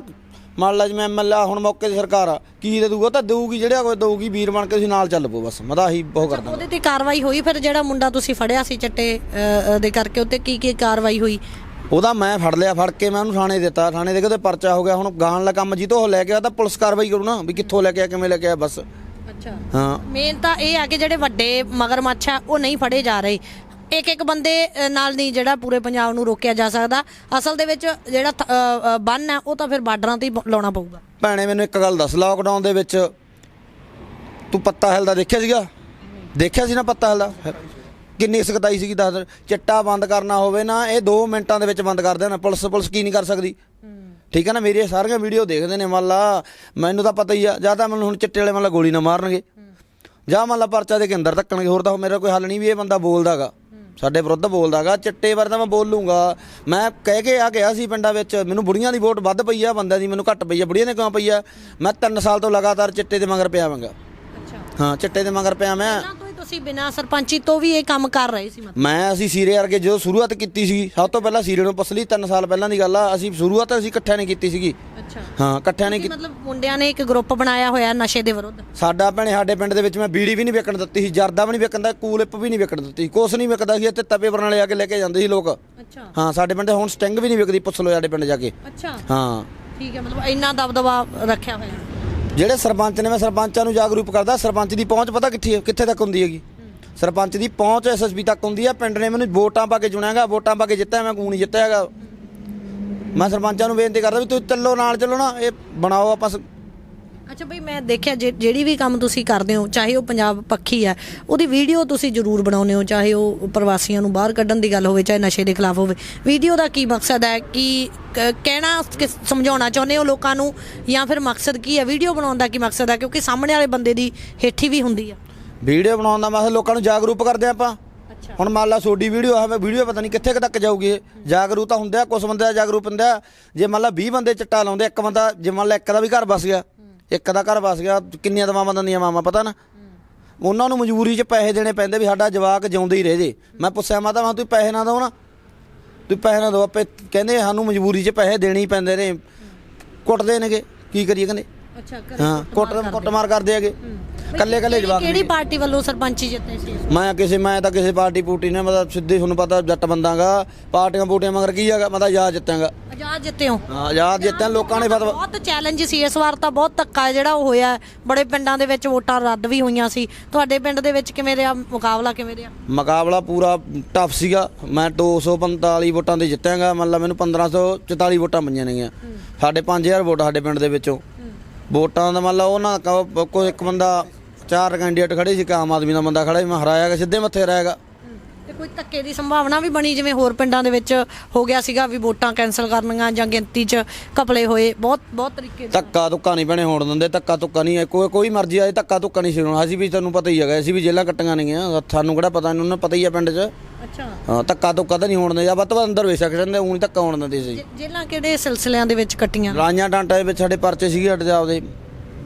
ਮੰਨ ਲਾ ਜਿਵੇਂ ਐਮਐਲਏ ਹੁਣ ਮੌਕੇ ਦੀ ਸਰਕਾਰ ਆ ਕੀ ਦੇ ਦੂਗਾ ਤਾਂ ਦੇਊਗੀ ਜਿਹੜਾ ਕੋਈ ਦੇਊਗੀ ਵੀਰ ਬਣ ਕੇ ਤੁਸੀਂ ਨਾਲ ਚੱਲ ਪੋ ਬਸ। ਮੈਂ ਤਾਂ ਇਹੀ ਬਹੁਤ ਕਰਦਾ ਉਹਦੇ ਤੇ ਕਾਰਵਾਈ ਹੋਈ ਫਿਰ ਜਿਹੜਾ ਮੁੰਡਾ ਤੁਸੀਂ ਫੜਿਆ ਸੀ ਚੱਟੇ ਅ, ਅ, ਦੇ ਕਰਕੇ ਉੱਤੇ ਕੀ ਕੀ ਕਾਰਵਾਈ ਹੋਈ? ਉਹਦਾ ਮੈਂ ਫੜ ਲਿਆ ਫੜ ਕੇ ਮੈਂ ਉਹਨੂੰ ਥਾਣੇ ਦਿੱਤਾ। ਥਾਣੇ ਦੇ ਕੇ ਉਹਦੇ ਪਰਚਾ ਹੋ ਗਿਆ ਹੁਣ ਗਾਣ ਵਾਲਾ ਕੰਮ ਜੀ ਤੋਂ ਉਹ ਲੈ ਕੇ ਆ ਤਾਂ ਪੁਲਿਸ ਕਾਰਵਾਈ ਕਰੂ ਨਾ ਵੀ ਕਿੱਥੋਂ ਲੈ ਕੇ ਆ ਕਿਵੇਂ ਲੈ ਕੇ ਆ ਬਸ। ਅੱਛਾ। ਹਾਂ। ਮੇਨ ਤਾਂ ਇਹ ਆ ਕਿ ਜਿਹੜੇ ਵੱਡੇ ਮਗਰਮੱਛ ਆ ਉਹ ਨਹੀਂ ਫੜੇ ਜਾ ਰਹੇ। ਇੱਕ ਇੱਕ ਬੰਦੇ ਨਾਲ ਨਹੀਂ ਜਿਹੜਾ ਪੂਰੇ ਪੰਜਾਬ ਨੂੰ ਰੋਕਿਆ ਜਾ ਸਕਦਾ। ਅਸਲ ਦੇ ਵਿੱਚ ਜਿਹੜਾ ਬੰਨ ਹੈ ਉਹ ਤਾਂ ਫਿਰ ਬਾਰਡਰਾਂ ਤੇ ਹੀ ਲਾਉਣਾ ਪਊਗਾ। ਭੈਣੇ ਮੈਨੂੰ ਇੱਕ ਗੱਲ ਦੱਸ ਲਾਕਡਾਊਨ ਦੇ ਵਿੱਚ ਤੂੰ ਪੱਤਾ ਹਿਲਦਾ ਦੇਖਿਆ ਸੀਗਾ? ਦੇਖਿਆ ਸੀ ਨਾ ਪੱਤਾ ਹਿਲਦਾ ਕਿੰਨੀ ਸਖਤਾਈ ਸੀਗੀ ਦੱਸ ਚਿੱਟਾ ਬੰਦ ਕਰਨਾ ਹੋਵੇ ਨਾ ਇਹ 2 ਮਿੰਟਾਂ ਦੇ ਵਿੱਚ ਬੰਦ ਕਰ ਦੇਣਾ। ਪੁਲਿਸ ਪੁਲਿਸ ਕੀ ਨਹੀਂ ਕਰ ਸਕਦੀ? ਠੀਕ ਹੈ ਨਾ ਮੇਰੀਆਂ ਸਾਰੀਆਂ ਵੀਡੀਓ ਦੇਖਦੇ ਨੇ ਮੰਨ ਲਾ ਮੈਨੂੰ ਤਾਂ ਪਤਾ ਹੀ ਆ ਜਾਂ ਤਾਂ ਮੈਨੂੰ ਹੁਣ ਚਿੱਟੇ ਵਾਲੇ ਮੰਨ ਲਾ ਗੋਲੀ ਨਾ ਮਾਰਨਗੇ। ਜਾਂ ਮੰਨ ਲਾ ਪਰਚਾ ਦੇ ਕੇ ਅੰਦਰ ਧੱਕਣਗੇ ਹੋਰ ਤਾਂ ਮੇਰਾ ਕੋਈ ਹੱਲ ਨਹੀਂ ਵੀ ਇਹ ਬੰਦਾ ਬੋਲਦਾਗਾ ਸਾਡੇ ਵਿਰੁੱਧ ਬੋਲਦਾਗਾ ਚਿੱਟੇ ਬਾਰੇ ਤਾਂ ਮੈਂ ਬੋਲੂੰਗਾ ਮੈਂ ਕਹਿ ਕੇ ਆ ਗਿਆ ਸੀ ਪਿੰਡਾਂ ਵਿੱਚ ਮੈਨੂੰ ਬੁੜੀਆਂ ਦੀ ਵੋਟ ਵੱਧ ਪਈ ਆ ਬੰਦਿਆਂ ਦੀ ਮੈਨੂੰ ਘੱਟ ਪਈ ਆ ਬੁੜੀਆਂ ਦੇ ਕਿਉਂ ਪਈ ਆ? ਮੈਂ 3 ਸਾਲ ਤੋਂ ਲਗਾਤਾਰ ਚਿੱਟੇ ਦੇ ਮਗਰ ਪਿਆ ਵਾਂਗਾ। ਅੱਛਾ। ਹਾਂ ਚਿੱਟੇ ਦੇ ਮਗਰ ਪਿਆ ਮੈਂ। ਤੁਸੀਂ ਬਿਨਾਂ ਸਰਪੰਚੀ ਤੋਂ ਵੀ ਇਹ ਕੰਮ ਕਰ ਰਹੇ ਸੀ ਮਤਲਬ? ਮੈਂ ਅਸੀਂ ਸੀਰੇ ਵਰਗੇ ਜਦੋਂ ਸ਼ੁਰੂਆਤ ਕੀਤੀ ਸੀ ਸਭ ਤੋਂ ਪਹਿਲਾਂ ਸੀਰੇ ਨੂੰ ਪਸਲੀ 3 ਸਾਲ ਪਹਿਲਾਂ ਦੀ ਗੱਲ ਆ ਅਸੀਂ ਸ਼ੁਰੂਆਤ ਅਸੀਂ ਇਕੱਠਿਆਂ ਨੇ ਕੀਤੀ ਸੀਗੀ। ਅੱਛਾ। ਹਾਂ ਇਕੱਠਿਆਂ ਨੇ ਕੀ ਕੀਤੀ ਮਤਲਬ ਮੁੰਡਿਆਂ ਨੇ ਇੱਕ ਗਰੁੱਪ ਬਣਾਇਆ ਹੋਇਆ ਨਸ਼ੇ ਦੇ ਵਿਰੁੱਧ? ਸਾਡਾ ਭੈਣੇ ਸਾਡੇ ਪਿੰਡ ਦੇ ਵਿੱਚ ਮੈਂ ਬੀੜੀ ਵੀ ਨਹੀਂ ਵੇਚਣ ਦਿੱਤੀ ਸੀ ਜਰਦਾ ਵੀ ਨਹੀਂ ਵੇਚਣ ਦਾ ਕੂਲਿਪ ਵੀ ਨਹੀਂ ਵੇਚਣ ਦਿੱਤੀ ਕੁਛ ਨਹੀਂ ਵਿਕਦਾ ਸੀ ਇੱਥੇ ਤਪੇ ਬਰਨਾਲੇ ਆ ਕੇ ਲੈ ਕੇ ਜਾਂਦੇ ਸੀ ਲੋਕ। ਅੱਛਾ। ਹਾਂ ਸਾਡੇ ਪਿੰਡ ਹੁਣ ਸਟਿੰਗ ਵੀ ਨਹੀਂ ਵਿਕਦੀ ਪੁੱਛ ਲਓ ਸਾਡੇ ਪਿੰਡ ਜਾ ਕੇ। ਅੱਛਾ। ਹਾਂ। ਠੀਕ ਹੈ ਮਤਲਬ ਇੰਨਾ ਦਬਦਬਾ ਰੱਖਿਆ ਹੋਇਆ। ਜਿਹੜੇ ਸਰਪੰਚ ਨੇ, ਮੈਂ ਸਰਪੰਚਾਂ ਨੂੰ ਜਾਗਰੂਕ ਕਰਦਾ, ਸਰਪੰਚ ਦੀ ਪਹੁੰਚ ਪਤਾ ਕਿੱਥੇ ਹੈ ਕਿੱਥੇ ਤੱਕ ਹੁੰਦੀ ਹੈਗੀ? ਸਰਪੰਚ ਦੀ ਪਹੁੰਚ ਐਸਐਸਪੀ ਤੱਕ ਹੁੰਦੀ ਹੈ ਪਿੰਡ ਨੇ ਮੈਨੂੰ ਵੋਟਾਂ ਪਾ ਕੇ ਚੁਣਿਆਗਾ ਵੋਟਾਂ ਪਾ ਕੇ ਜਿੱਤਿਆ, ਮੈਂ ਕੂਣ ਜਿੱਤਿਆ ਹੈਗਾ। ਮੈਂ ਸਰਪੰਚਾਂ ਨੂੰ ਬੇਨਤੀ ਕਰਦਾ ਵੀ ਤੁਸੀਂ ਚੱਲੋ, ਨਾਲ ਚੱਲੋ ਨਾ, ਇਹ ਬਣਾਓ, ਆਪਾਂ ਸ- ਅੱਛਾ ਬਈ ਮੈਂ ਦੇਖਿਆ ਜੇ- ਜਿਹੜੀ ਵੀ ਕੰਮ ਤੁਸੀਂ ਕਰਦੇ ਹੋ ਚਾਹੇ ਉਹ ਪੰਜਾਬ ਪੱਖੀ ਹੈ ਉਹਦੀ ਵੀਡੀਓ ਤੁਸੀਂ ਜ਼ਰੂਰ ਬਣਾਉਂਦੇ ਹੋ ਚਾਹੇ ਉਹ ਪ੍ਰਵਾਸੀਆਂ ਨੂੰ ਬਾਹਰ ਕੱਢਣ ਦੀ ਗੱਲ ਹੋਵੇ ਚਾਹੇ ਨਸ਼ੇ ਦੇ ਖਿਲਾਫ ਹੋਵੇ। ਵੀਡੀਓ ਦਾ ਕੀ ਮਕਸਦ ਹੈ? ਕਿ ਕ- ਕਹਿਣਾ ਕਿ- ਸਮਝਾਉਣਾ ਚਾਹੁੰਦੇ ਹੋ ਲੋਕਾਂ ਨੂੰ? ਜਾਂ ਫਿਰ ਮਕਸਦ ਕੀ ਹੈ? ਵੀਡੀਓ ਬਣਾਉਣ ਦਾ ਕੀ ਮਕਸਦ ਹੈ? ਕਿਉਂਕਿ ਸਾਹਮਣੇ ਵਾਲੇ ਬੰਦੇ ਦੀ ਹੇਠੀ ਵੀ ਹੁੰਦੀ ਆ। ਵੀਡੀਓ ਬਣਾਉਣ ਦਾ ਮਕਸਦ ਲੋਕਾਂ ਨੂੰ ਜਾਗਰੂਕ ਕਰਦੇ ਆਪਾਂ। ਅੱਛਾ। ਹੁਣ ਮੰਨ ਲਾ ਤੁਹਾਡੀ ਵੀਡੀਓ ਮੈਂ ਵੀਡੀਓ ਪਤਾ ਨਹੀਂ ਕਿੱਥੇ ਕੁ ਤੱਕ ਜਾਊਗੀ। ਇਹ। ਜਾਗਰੂਕ ਤਾਂ ਹੁੰਦੇ ਆ ਕੁਝ ਬੰਦੇ ਦਾ ਜਾਗਰੂਕ ਹੁੰਦੇ। ਜੇ ਮੰਨ ਲਾ 20 ਬੰਦੇ ਚਿੱਟਾ ਲਾਉਂਦੇ ਇੱਕ ਬੰਦਾ ਜੇ ਮੰਨ ਲਾ ਇੱਕ ਦਾ ਵੀ ਘਰ ਵਸ ਗਿਆ ਇੱਕ ਦਾ ਘਰ ਵਸ ਗਿਆ ਕਿੰਨੀਆਂ ਦਵਾਵਾਂ ਦਿੰਦੀਆਂ ਮਾਮਾ ਪਤਾ ਨਾ? ਉਹਨਾਂ ਨੂੰ ਮਜਬੂਰੀ 'ਚ ਪੈਸੇ ਦੇਣੇ ਪੈਂਦੇ ਵੀ ਸਾਡਾ ਜਵਾਕ ਜਿਉਂਦਾ ਹੀ ਰਹੇ ਜੇ। ਮੈਂ ਪੁੱਛਿਆ ਮਾਤਾ ਮੈਂ ਤੁਸੀਂ ਪੈਸੇ ਨਾ ਦਿਓ ਨਾ। ਤੁਸੀਂ ਪੈਸੇ ਨਾ ਦਿਓ ਆਪੇ ਕਹਿੰਦੇ ਸਾਨੂੰ ਮਜਬੂਰੀ 'ਚ ਪੈਸੇ ਦੇਣੇ ਹੀ ਪੈਂਦੇ ਨੇ। ਕੁੱਟਦੇ ਨੇਗੇ। ਕੀ ਕਰੀਏ ਕਹਿੰਦੇ? ਅੱਛਾ ਹਾਂ ਕੁੱਟ ਕੁੱਟਮਾਰ ਕਰਦੇ ਹੈਗੇ। ਕੱਲੇ ਕੱਲੇ ਜਵਾਕ ਕਿਹੜੀ। ਪਾਰਟੀ ਵੱਲੋਂ ਸਰਪੰਚੀ ਜਿੱਤੇ ਸੀ? ਮੈਂ ਕਿਸੇ ਮੈਂ ਤਾਂ ਕਿਸੇ ਪਾਰਟੀ ਪੂਟੀ ਨੇ ਮਤਲਬ ਸਿੱਧੇ ਤੁਹਾਨੂੰ ਪਤਾ ਜੱਟ ਬੰਦਾਗਾ। ਪਾਰਟੀਆਂ ਪੂਟੀਆਂ ਮਗਰ ਕੀ ਹੈਗਾ? ਮੈਂ ਤਾਂ ਯਾਦ ਜਿੱਤਾਂਗਾ। ਆਜ਼ਾਦ ਜਿੱਤੇ ਹੋ। ਹਾਂ ਯਾਦ ਜਿੱਤਿਆ ਲੋਕਾਂ ਨੇ ਫਤਵਾ ਬਹੁਤ ਚੈਲੰਜ ਸੀ ਇਸ ਵਾਰ ਤਾਂ ਬਹੁਤ ਧੱਕਾ ਜਿਹੜਾ ਉਹ ਹੋਇਆ। ਬੜੇ ਪਿੰਡਾਂ ਦੇ ਵਿੱਚ ਵੋਟਾਂ ਰੱਦ ਵੀ ਹੋਈਆਂ ਸੀ। ਤੁਹਾਡੇ ਪਿੰਡ ਦੇ ਵਿੱਚ ਕਿਵੇਂ ਰਿਹਾ? ਮੁਕਾਬਲਾ ਕਿਵੇਂ ਰਿਹਾ? ਮੁਕਾਬਲਾ ਪੂਰਾ ਟਫ ਸੀਗਾ। ਮੈਂ 245 ਵੋਟਾਂ ਤੇ ਜਿੱਤਾਂਗਾ। ਮਤਲਬ ਮੈਨੂੰ 1544 ਵੋਟਾਂ ਪਈਆਂ ਨੇਗੀਆਂ। ਸਾਡੇ 5000 ਵੋਟ ਸਾਡੇ ਪਿੰਡ ਦੇ ਵਿੱਚੋਂ। ਵੋਟਾਂ ਦਾ ਮਤਲਬ ਉਹਨਾਂ ਕੋਈ ਇੱਕ ਬੰਦਾ ਚਾਰ ਕੈਂਡੀਡੇਟ ਖੜੇ ਸੀ ਆਮ ਆਦਮੀ ਦਾ ਬੰਦਾ ਖੜਾ ਸੀ ਮੈਂ ਹਰਾਇਆਗਾ ਸਿੱਧੇ ਮੱਥੇ ਹਰਾਇਆਗਾ ਤੇ ਕੋਈ ਧੱਕੇ ਦੀ ਸੰਭਾਵਨਾ ਵੀ ਬਣੀ ਜਿਵੇਂ ਹੋਰ ਪਿੰਡਾਂ ਦੇ ਵਿੱਚ ਹੋ ਗਿਆ ਸੀਗਾ ਵੀ ਵੋਟਾਂ ਕੈਨਸਲ ਕਰਨੀਆਂ ਜਾਂ ਗਿਣਤੀ 'ਚ ਕਪਲੇ ਹੋਏ ਬਹੁਤ ਬਹੁਤ ਤਰੀਕੇ ਦੇ। ਧੱਕਾ ਧੁੱਕਾ ਨਹੀਂ ਬਣੇ ਹੋਣ ਦਿੰਦੇ ਧੱਕਾ ਧੁੱਕਾ ਨਹੀਂ ਹੈ, ਕੋਈ ਕੋਈ ਮਰਜ਼ੀ ਆਏ ਧੱਕਾ ਧੁੱਕਾ ਨਹੀਂ ਸਿਰੋਣਾ ਅਸੀਂ ਵੀ ਤੁਹਾਨੂੰ ਪਤਾ ਹੀ ਹੈਗਾ ਅਸੀਂ ਵੀ ਜੇਲਾਂ ਕੱਟੀਆਂ ਨੇਗੀਆਂ ਸਾਨੂੰ ਕਿਹੜਾ ਪਤਾ ਇਹਨਾਂ ਨੂੰ ਪਤਾ ਹੀ ਆ ਪਿੰਡ 'ਚ। ਅੱਛਾ। ਹਾਂ ਧੱਕਾ ਧੁੱਕਾ ਤਾਂ ਨਹੀਂ ਹੋਣ ਦਿੰਦੇ ਜਾਂ ਵੱਧ ਤੋਂ ਵੱਧ ਅੰਦਰ ਵੇਚ ਸਕਦੇ ਉਹ ਨਹੀਂ ਧੱਕਾ ਹੋਣ ਦਿੰਦੇ ਸੀ। ਜੇ- ਜੇਲ੍ਹਾਂ ਕਿਹੜੇ ਸਿਲਸਿਲਿਆਂ ਦੇ ਵਿੱਚ ਕੱਟੀਆਂ? ਰਾਈਆਂ ਡਾਂਟਾ ਦੇ ਵਿੱਚ ਸਾਡੇ ਪਰਚੇ ਸੀਗੇ ਸਾਡੇ ਆਪਦੇ।